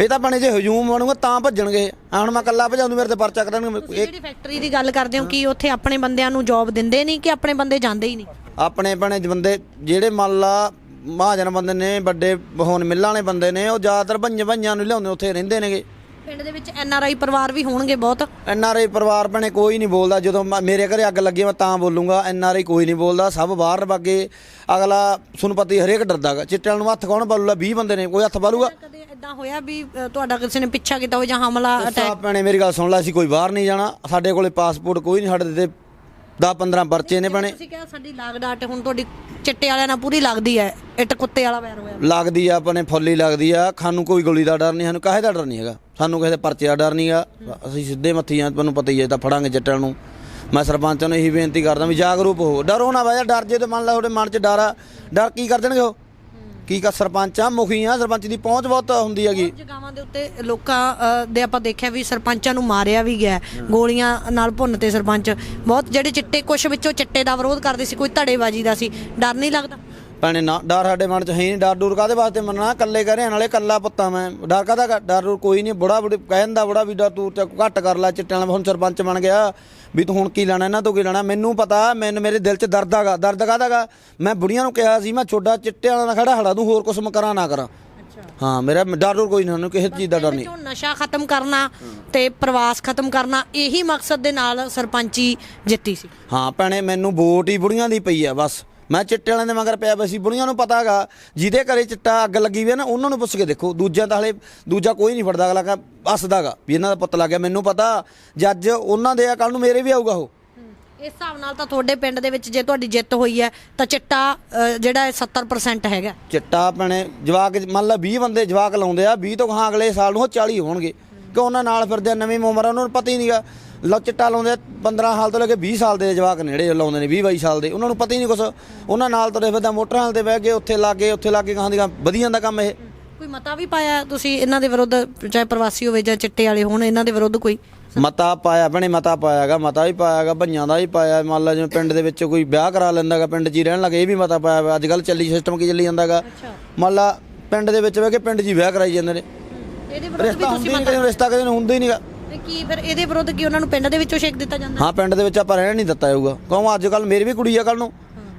ਇਹ ਤਾਂ ਬਣੇ ਜੇ ਹਜੂਮ ਬਣੂਗਾ ਤਾਂ ਭੱਜਣਗੇ। ਹੁਣ ਮੈਂ ਕੱਲਾ ਭਜਾਉਂਦੂ ਮੇਰੇ ਤੇ ਪਰਚਾ ਤੁਸੀਂ ਜਿਹੜੀ ਫੈਕਟਰੀ ਦੀ ਗੱਲ ਕਰਦੇ ਹੋ ਕਿ ਉੱਥੇ ਆਪਣੇ ਬੰਦਿਆਂ ਨੂੰ ਜੌਬ ਦਿੰਦੇ ਨਹੀਂ ਕਿ ਆਪਣੇ ਬੰਦੇ ਜਾਂਦੇ ਹੀ ਨਹੀਂ? ਆਪਣੇ ਆਪਣੇ ਬੰਦੇ ਜਿਹੜੇ ਮੰਨ ਲਾ ਮਹਾਜਨ ਬੰਦੇ ਨੇ ਵੱਡੇ ਹੋਣ ਮਿੱਲਾਂ ਵਾਲੇ ਬੰਦੇ ਨੇ ਉਹ ਜ਼ਿਆਦਾਤਰ ਭੰਜ ਭੰਜਾਂ ਨੂੰ ਲਿਆਉਂਦੇ ਉੱਥੇ ਰਹਿੰਦੇ ਨੇਗੇ। ਪਿੰਡ ਦੇ ਵਿੱਚ ਐਨ ਆਰ ਆਈ ਪਰਿਵਾਰ ਵੀ ਹੋਣਗੇ ਬਹੁਤ? ਐਨ ਆਰ ਆਈ ਪਰਿਵਾਰ ਭੈਣੇ ਕੋਈ ਨਹੀਂ ਬੋਲਦਾ। ਜਦੋਂ ਮ- ਮੇਰੇ ਘਰੇ ਅੱਗ ਲੱਗੀ ਮੈਂ ਤਾਂ ਬੋਲੂੰਗਾ ਐਨ ਆਰ ਆਈ ਕੋਈ ਨਹੀਂ ਬੋਲਦਾ। ਸਭ ਬਾਹਰ ਵਾਗੇ। ਅਗਲਾ ਤੁਹਾਨੂੰ ਪਤਾ ਹੀ ਹਰੇਕ ਡਰਦਾਗਾ ਚਿੱਟਿਆਂ ਨੂੰ ਹੱਥ ਕੌਣ ਬਾਲੂਗਾ? 20 ਬੰਦੇ ਨੇ ਕੋਈ ਹੱਥ ਬਾਲੂਗਾ? ਕਦੇ ਇਦਾਂ ਹੋਇਆ ਵੀ ਅ, ਤੁਹਾਡਾ ਕਿਸੇ ਨੇ ਪਿੱਛਾ ਕੀਤਾ ਹੋਵੇ ਜਾਂ ਹਮਲਾ ਅਟੈਕ ਸਾਹਿਬ ਭੈਣੇ ਮੇਰੀ ਗੱਲ ਸੁਣ ਲੈ ਅਸੀਂ ਕੋਈ ਬਾਹਰ ਨਹੀਂ ਜਾਣਾ। ਸਾਡੇ ਕੋਲੇ ਪਾਸਪੋਰਟ ਕੋਈ ਨਹੀਂ ਸਾਡੇ ਤੇ 10 15 ਪਰਚੇ ਨੇ ਭੈਣੇ। ਤੁਸੀਂ ਕਿਹਾ ਸਾਡੀ ਲਾਗ ਡਾਟ ਹੁਣ ਤੁਹਾਡੀ ਚਿੱਟੇ ਵਾਲਿਆਂ ਨਾਲ ਪੂਰੀ ਲੱਗਦੀ ਹੈ। ਇੱਟ ਕੁੱਤੇ ਵਾਲਾ ਵੈਰ ਹੋਇਆ। ਲੱਗਦੀ ਆ ਆਪਣੇ ਫੁੱਲੀ ਲੱਗਦੀ ਆ। ਸਾਨੂੰ ਕੋਈ ਗੋਲੀ ਦਾ ਡਰ ਨਹੀਂ ਸਾਨੂੰ ਕਾਹੇ ਦਾ ਡਰ ਨਹੀਂ ਹੈਗਾ। ਸਾਨੂੰ ਕਿਸੇ ਦੇ ਪਰਚੇ ਦਾ ਡਰ ਨਹੀਂਗਾ। ਅਸੀਂ ਸਿੱਧੇ ਮੱਥੀ ਆ ਤੁਹਾਨੂੰ ਪਤਾ ਹੀ ਹੈ ਤਾਂ ਫੜਾਂਗੇ ਜੱਟਾਂ ਨੂੰ। ਮੈਂ ਸਰਪੰਚਾਂ ਨੂੰ ਇਹੀ ਬੇਨਤੀ ਕਰਦਾ ਵੀ ਜਾਗਰੂਕ ਹੋ। ਡਰੋ ਨਾ ਬਾਜਾ ਡਰ ਜੇ ਤੇ ਮੰਨ ਲਾ ਤੁਹਾਡੇ ਮਨ 'ਚ ਡਰ ਆ। ਡਰ ਕੀ ਕਰ ਦੇਣਗੇ ਉਹ? ਕੀ ਕਰ ਸਰਪੰਚਾਂ ਮੁਖੀਆਂ ਸਰਪੰਚ ਦੀ ਪਹੁੰਚ ਬਹੁਤ ਹੁੰਦੀ ਹੈਗੀ। ਜਗਾਵਾਂ ਦੇ ਉੱਤੇ ਲੋਕਾਂ ਅ, ਦੇ ਆਪਾਂ ਦੇਖਿਆ ਵੀ ਸਰਪੰਚਾਂ ਨੂੰ ਮਾਰਿਆ ਵੀ ਗਿਆ ਹੈ। ਗੋਲੀਆਂ ਨਾਲ ਭੁੰਨ ਤੇ ਸਰਪੰਚ। ਬਹੁਤ ਜਿਹੜੇ ਚਿੱਟੇ ਕੁਛ ਵਿੱਚੋਂ ਚਿੱਟੇ ਦਾ ਵਿਰੋਧ ਕਰਦੇ ਸੀ ਕੋਈ ਧੜੇਬਾਜ਼ੀ ਦਾ ਸੀ। ਡਰ ਨਹੀਂ ਲੱਗਦਾ? ਭੈਣੇ ਨਾ ਡਰ ਸਾਡੇ ਮਨ ਚ ਹੈ ਨਹੀਂ। ਡਰ ਡੂਰ ਕਾਦੇ ਵਾਸਤੇ ਮੰਨਣਾ? ਕੱਲੇ ਕਰੇ ਨਾਲੇ ਕੱਲਾ ਪੁੱਤਾਂ ਮੈਂ। ਡਰ ਕਾਦਾ ਡਰ ਡੂਰ ਕੋਈ ਨਹੀਂ। ਬੁੜਾ ਬੁੜੀ ਕਹਿੰਦਾ ਬੁੜਾ ਵੀ ਡਰ ਤੂੰ ਤੇ ਘੱਟ ਕਰ ਲੈ ਚਿੱਟਿਆਂ ਵਾਲਾ ਹੁਣ ਸਰਪੰਚ ਬਣ ਗਿਆ। ਵੀ ਤੂੰ ਹੁਣ ਕੀ ਲੈਣਾ ਇਹਨਾਂ ਤੋਂ ਕੀ ਲੈਣਾ? ਮੈਨੂੰ ਪਤਾ ਮੈਨੂੰ ਮੇਰੇ ਦਿਲ 'ਚ ਦਰਦ ਆਗਾ ਦਰਦ ਕਾਹਦਾਗਾ ਮੈਂ ਬੁੜੀਆਂ ਨੂੰ ਕਿਹਾ ਸੀ ਮੈਂ ਛੋਡਾ ਚਿੱਟਿਆਂ ਵਾਲਾ ਖੜਾ ਹੜਾ ਦੂੰ ਹੋਰ ਕੁਛ ਮ ਕਰਾਂ ਨਾ ਕਰਾਂ। ਹਾਂ ਮੇਰਾ ਡਰ ਡੂਰ ਕੋਈ ਨਹੀਂ ਕਿਸੇ ਚੀਜ਼ ਦਾ ਡਰ ਨਹੀਂ। ਨਸ਼ਾ ਖਤਮ ਕਰਨਾ ਤੇ ਪ੍ਰਵਾਸ ਖਤਮ ਕਰਨਾ ਇਹੀ ਮਕਸਦ ਦੇ ਨਾਲ ਸਰਪੰਚੀ ਜਿੱਤੀ ਸੀ। ਹਾਂ ਭੈਣੇ ਮੈਨੂੰ ਵੋਟ ਹੀ ਬੁੜੀਆਂ ਦੀ ਪਈ ਆ ਬਸ। ਮੈਂ ਚਿੱਟੇ ਵਾਲਿਆਂ ਦੇ ਮਗਰ ਪਿਆ ਪਿਆ ਸੀ ਬੁੜੀਆਂ ਨੂੰ ਪਤਾ ਹੈਗਾ ਜਿਹਦੇ ਘਰੇ ਚਿੱਟਾ ਅੱਗ ਲੱਗੀ ਵੀ ਹੈ ਨਾ ਉਹਨਾਂ ਨੂੰ ਪੁੱਛ ਕੇ ਦੇਖੋ ਦੂਜਿਆਂ ਤਾਂ ਹਲੇ ਦੂਜਾ ਕੋਈ ਨਹੀਂ ਫੜਦਾ ਅਗਲਾ ਕਹ ਹੱਸਦਾਗਾ ਵੀ ਇਹਨਾਂ ਦਾ ਪੁੱਤ ਲੱਗ ਗਿਆ ਮੈਨੂੰ ਪਤਾ ਜੱਜ ਉਹਨਾਂ ਦੇ ਆ ਕੱਲ ਨੂੰ ਮੇਰੇ ਵੀ ਆਊਗਾ ਉਹ। ਇਸ ਹਿਸਾਬ ਨਾਲ ਤਾਂ ਤੁਹਾਡੇ ਪਿੰਡ ਦੇ ਵਿੱਚ ਜੇ ਤੁਹਾਡੀ ਜਿੱਤ ਹੋਈ ਹੈ ਤਾਂ ਚਿੱਟਾ ਅ, ਜਿਹੜਾ ਹੈ 70% ਹੈਗਾ। ਚਿੱਟਾ ਭੈਣੇ ਜਵਾਕ ਮੰਨ ਲਾ 20 ਬੰਦੇ ਜਵਾਕ ਲਾਉਂਦੇ ਆ 20 ਤੋਂ ਹਾਂ ਅਗਲੇ ਸਾਲ ਨੂੰ ਉਹ 40 ਹੋਣਗੇ। ਕਿ ਉਹਨਾਂ ਨਾਲ ਫਿਰਦੇ ਆ, ਨਵੀਂ ਉਮਰ ਆ, ਉਹਨਾਂ ਨੂੰ ਪਤਾ ਹੀ ਨਹੀਂਗਾ। ਲੋ ਚਿੱਟਾ ਲਾਉਂਦੇ ਆ, 15 ਸਾਲ ਤੋਂ ਲੈ ਕੇ 20 ਸਾਲ ਦੇ ਜਵਾਕ ਨੇੜੇ ਲਾਉਂਦੇ ਨੇ 20 22 ਸਾਲ ਦੇ ਉਹਨਾਂ ਨੂੰ ਪਤਾ ਹੀ ਨਹੀਂ ਕੁਛ। ਉਹਨਾਂ ਨਾਲ ਤੁਰੇ ਫਿਰਦਾ ਮੋਟਰਾਂ ਤੇ ਬਹਿ ਕੇ ਉੱਥੇ ਲਾਗੇ ਉੱਥੇ ਲਾਗੇ ਕਹਾਂ ਦੀ ਵਧੀਆ ਦਾ ਕੰਮ ਇਹ। ਕੋਈ ਮਤਾ ਵੀ ਪਾਇਆ ਤੁਸੀਂ ਇਹਨਾਂ ਦੇ ਵਿਰੁੱਧ ਚਾਹੇ ਪ੍ਰਵਾਸੀ ਹੋਵੇ ਜਾਂ ਚਿੱਟੇ ਵਾਲੇ ਹੋਣ ਇਹਨਾਂ ਦੇ ਵਿਰੁੱਧ ਕੋਈ? ਮਤਾ ਪਾਇਆ ਭੈਣੇ ਮਤਾ ਪਾਇਆਗਾ ਮਤਾ ਵੀ ਪਾਇਆਗਾ ਭਈਆਂ ਦਾ ਵੀ ਪਾਇਆ। ਮੰਨ ਲਾ ਜਿਵੇਂ ਪਿੰਡ ਦੇ ਵਿੱਚ ਕੋਈ ਵਿਆਹ ਕਰਾ ਲੈਂਦਾਗਾ ਪਿੰਡ 'ਚ ਹੀ ਰਹਿਣ ਲੱਗੇ ਇਹ ਵੀ ਮਤਾ ਪਾਇਆ ਅੱਜ ਕੱਲ ਚੱਲੀ ਸਿਸਟਮ ਕੀ ਚੱਲੀ ਜਾਂਦਾਗਾ। ਮੰਨ ਲਾ ਪਿੰਡ ਦੇ ਵਿੱਚ ਬਹਿ ਕੇ ਪਿੰਡ 'ਚ ਹੀ ਵਿਆਹ ਕਰਾਈ ਜਾਂਦੇ ਨੇ। ਇਹਦੇ ਵਿਰੁੱਧ ਵੀ ਰਿਸ਼ਤਾ ਤੁਸੀਂ ਹੁੰਦੀ ਨਹੀਂ ਕਦੇ ਰਿਸ਼ਤਾ ਕਦੇ ਹੁੰਦਾ ਹੀ ਨਹੀਂਗਾ ਤੇ ਕੀ ਫਿਰ ਇਹਦੇ ਵਿਰੁੱਧ ਕੀ ਉਹਨਾਂ ਨੂੰ ਪਿੰਡ ਦੇ ਵਿੱਚੋਂ ਛੇਕ ਦਿੱਤਾ ਜਾਂਦਾ? ਹਾਂ ਪਿੰਡ ਦੇ ਵਿੱਚ ਆਪਾਂ ਰਹਿਣ ਨਹੀਂ ਦਿੱਤਾ ਜਾਊਗਾ। ਕਹੋ ਅੱਜ ਕੱਲ ਮੇਰੀ ਵੀ ਕੁੜੀ ਆ ਕੱਲ ਨੂੰ।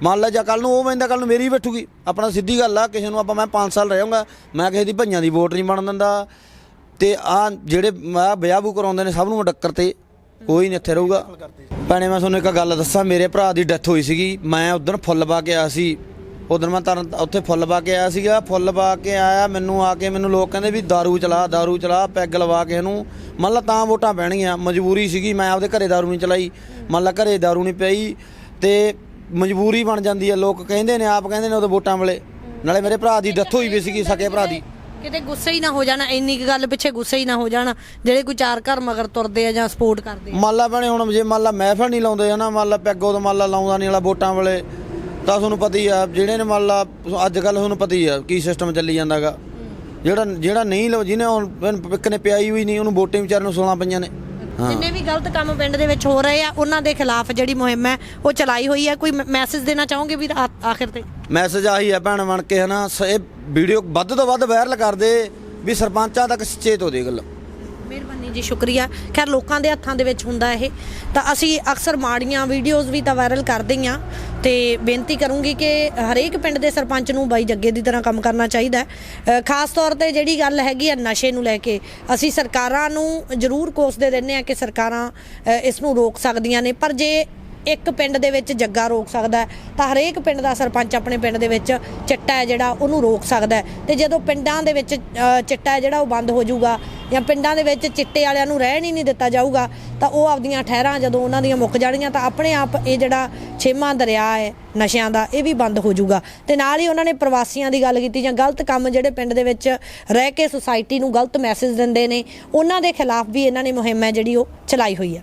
ਮੰਨ ਲਾ ਜਾਂ ਕੱਲ ਨੂੰ ਉਹ ਬੈਂਦਾ ਕੱਲ ਨੂੰ ਮੇਰੀ ਵੀ ਬੈਠੂਗੀ। ਆਪਣਾ ਸਿੱਧੀ ਗੱਲ ਆ ਕਿਸੇ ਨੂੰ ਆਪਾਂ ਮੈਂ 5 ਸਾਲ ਰਹਾਂਗਾ ਮੈਂ ਕਿਸੇ ਦੀ ਭਈਆਂ ਦੀ ਵੋਟ ਨਹੀਂ ਬਣਨ ਦਿੰਦਾ। ਤੇ ਆ ਜਿਹੜੇ ਮੈਂ ਵਿਆਹ ਬੂ ਕਰਾਉਂਦੇ ਨੇ ਸਭ ਨੂੰ ਡੱਕਰ ਤੇ। ਕੋਈ ਨਹੀਂ ਇੱਥੇ ਰਹੂਗਾ। ਭੈਣੇ ਮੈਂ ਤੁਹਾਨੂੰ ਇੱਕ ਗੱਲ ਦੱਸਾਂ ਮੇਰੇ ਭਰਾ ਦੀ ਡੈਥ ਹੋਈ ਸੀਗੀ। ਮੈਂ ਉਦੋਂ ਫੁੱਲ ਪਾ ਕੇ ਆਇਆ ਸੀ। ਉਦੋਂ ਮੈਂ ਤਰਨ ਉੱਥੇ ਫੁੱਲ ਪਾ ਕੇ ਆਇਆ ਸੀਗਾ ਫੁੱਲ ਪਾ ਕੇ ਆਇਆ ਮੈਨੂੰ ਆ ਕੇ ਮੈਨੂੰ ਲੋਕ ਕਹਿੰਦੇ ਵੀ दारू ਚਲਾ दारू ਚਲਾ ਪੈਗ ਲਵਾ ਕੇ ਇਹਨੂੰ ਮੰਨ ਲਾ ਤਾਂ ਵੋਟਾਂ ਪੈਣਗੀਆਂ ਮਜਬੂਰੀ ਸੀਗੀ ਮੈਂ ਆਪਦੇ ਘਰੇ दारू ਨਹੀਂ ਚਲਾਈ ਮੰਨ ਲਾ ਘਰੇ दारू ਨਹੀਂ ਪਈ ਤੇ ਮਜਬੂਰੀ ਬਣ ਜਾਂਦੀ ਹੈ ਲੋਕ ਕਹਿੰਦੇ ਨੇ ਆਪ ਕਹਿੰਦੇ ਨੇ ਉਦੋਂ ਵੋਟਾਂ ਵੇਲੇ ਨਾਲੇ ਮੇਰੇ ਭਰਾ ਦੀ ਡੈਥ ਹੋਈ ਵੀ ਸੀਗੀ ਸਕੇ ਭਰਾ ਦੀ ਕਿਤੇ ਗੁੱਸੇ ਹੀ ਨਾ ਹੋ ਜਾਣਾ ਇੰਨੀ ਕੁ ਗੱਲ ਪਿੱਛੇ ਗੁੱਸੇ ਹੀ ਨਾ ਹੋ ਜਾਣਾ ਜਿਹੜੇ ਕੋਈ ਚਾਰ ਘਰ ਮਗਰ ਤੁਰਦੇ ਆ ਜਾਂ ਸਪੋਰਟ ਕਰਦੇ ਆ ਮੰਨ ਲਾ ਭੈਣੇ ਹੁਣ ਜੇ ਮੰਨ ਲਾ ਮਹਿਫਲ ਨਹੀਂ ਲਾਉਂਦੇ ਹਨਾ ਮੰਨ ਲਾ ਪੈਗ ਉਦੋਂ ਮੰਨ ਲਾ ਲਾਉਂਦਾ ਨਹੀਂ ਵਾਲਾ ਵੋਟਾਂ ਵੇਲੇ ਤਾਂ ਤੁਹਾਨੂੰ ਪਤਾ ਹੀ ਆ ਜਿਹੜੇ ਨੇ ਮੰਨ ਲਾ ਅੱਜ ਕੱਲ ਤੁਹਾਨੂੰ ਪਤਾ ਹੀ ਆ ਕੀ ਸਿਸਟਮ ਚੱਲੀ ਜਾਂਦਾਗਾ। ਜਿਹੜਾ ਜਿਹੜਾ ਨਹੀਂ ਲਓ ਜਿਹਨੇ ਹੁਣ ਪਿੱਕ ਨੇ ਪਿਆਈ ਹੋਈ ਨਹੀਂ ਉਹਨੂੰ ਵੋਟਾਂ ਵਿਚਾਰ ਨੂੰ 16 ਪਈਆਂ ਨੇ। ਜਿੰਨੇ ਵੀ ਗਲਤ ਕੰਮ ਪਿੰਡ ਦੇ ਵਿੱਚ ਹੋ ਰਹੇ ਆ ਉਹਨਾਂ ਦੇ ਖਿਲਾਫ ਜਿਹੜੀ ਮੁਹਿੰਮ ਹੈ ਉਹ ਚਲਾਈ ਹੋਈ ਹੈ। ਕੋਈ ਮੈਸੇਜ ਦੇਣਾ ਚਾਹੋਗੇ ਵੀ ਆਖਿਰ ਤੇ? ਮੈਸੇਜ ਆਹੀ ਹੈ ਭੈਣ ਬਣ ਕੇ ਹਨਾ ਇਹ ਵੀਡੀਓ ਵੱਧ ਤੋਂ ਵੱਧ ਵਾਇਰਲ ਕਰ ਦੇ ਵੀ ਸਰਪੰਚਾਂ ਤੱਕ ਸੁਚੇਤ ਹੋ ਦੇ ਗੱਲ। ਮਿਹਰਬਾਨੀ ਜੀ, ਸ਼ੁਕਰੀਆ। ਖੈਰ, ਲੋਕਾਂ ਦੇ ਹੱਥਾਂ ਦੇ ਵਿੱਚ ਹੁੰਦਾ ਇਹ। ਤਾਂ ਅਸੀਂ ਅਕਸਰ ਮਾੜੀਆਂ ਵੀਡੀਓਜ਼ ਵੀ ਤਾਂ ਵਾਇਰਲ ਕਰਦੇ ਹੀ ਹਾਂ। ਤੇ ਬੇਨਤੀ ਕਰੂੰਗੀ ਕਿ ਹਰੇਕ ਪਿੰਡ ਦੇ ਸਰਪੰਚ ਨੂੰ ਬਾਈ ਜੱਗੇ ਦੀ ਤਰ੍ਹਾਂ ਕੰਮ ਕਰਨਾ ਚਾਹੀਦਾ ਖਾਸ ਤੌਰ ਤੇ ਜਿਹੜੀ ਗੱਲ ਹੈਗੀ ਆ ਨਸ਼ੇ ਨੂੰ ਲੈ ਕੇ, ਅਸੀਂ ਸਰਕਾਰਾਂ ਨੂੰ ਜ਼ਰੂਰ ਕੋਸਦੇ ਰਹਿੰਦੇ ਆ ਕਿ ਸਰਕਾਰਾਂ ਇਸ ਨੂੰ ਰੋਕ ਸਕਦੀਆਂ ਨੇ। ਪਰ ਜੇ ਇੱਕ ਪਿੰਡ ਦੇ ਵਿੱਚ ਜੱਗਾ ਰੋਕ ਸਕਦਾ ਤਾਂ ਹਰੇਕ ਪਿੰਡ ਦਾ ਸਰਪੰਚ ਆਪਣੇ ਪਿੰਡ ਦੇ ਵਿੱਚ ਚਿੱਟਾ ਹੈ ਜਿਹੜਾ ਉਹਨੂੰ ਰੋਕ ਸਕਦਾ ਹੈ। ਤੇ ਜਦੋਂ ਪਿੰਡਾਂ ਦੇ ਵਿੱਚ ਚਿੱਟਾ ਹੈ ਜਿਹੜਾ ਉਹ ਬੰਦ ਹੋ ਜਾਊਗਾ ਜਾਂ ਪਿੰਡਾਂ ਦੇ ਵਿੱਚ ਚਿੱਟੇ ਵਾਲਿਆਂ ਨੂੰ ਰਹਿਣ ਹੀ ਨਹੀਂ ਦਿੱਤਾ ਜਾਊਗਾ, ਤਾਂ ਉਹ ਆਪਦੀਆਂ ਠਹਿਰਾਂ ਜਦੋਂ ਉਹਨਾਂ ਦੀਆਂ ਮੁੱਕ ਜਾਣੀਆਂ ਤਾਂ ਆਪਣੇ ਆਪ ਇਹ ਜਿਹੜਾ ਛੇਵਾਂ ਦਰਿਆ ਹੈ ਨਸ਼ਿਆਂ ਦਾ, ਇਹ ਵੀ ਬੰਦ ਹੋ ਜਾਊਗਾ ਤੇ ਨਾਲ ਹੀ ਉਹਨਾਂ ਨੇ ਪ੍ਰਵਾਸੀਆਂ ਦੀ ਗੱਲ ਕੀਤੀ ਜਾਂ ਗਲਤ ਕੰਮ ਜਿਹੜੇ ਪਿੰਡ ਦੇ ਵਿੱਚ ਰਹਿ ਕੇ ਸੁਸਾਇਟੀ ਨੂੰ ਗਲਤ ਮੈਸੇਜ ਦਿੰਦੇ ਨੇ, ਉਹਨਾਂ ਦੇ ਖਿਲਾਫ ਵੀ ਇਹਨਾਂ ਨੇ ਮੁਹਿੰਮ ਹੈ ਜਿਹੜੀ ਉਹ ਚਲਾਈ ਹੋਈ ਹੈ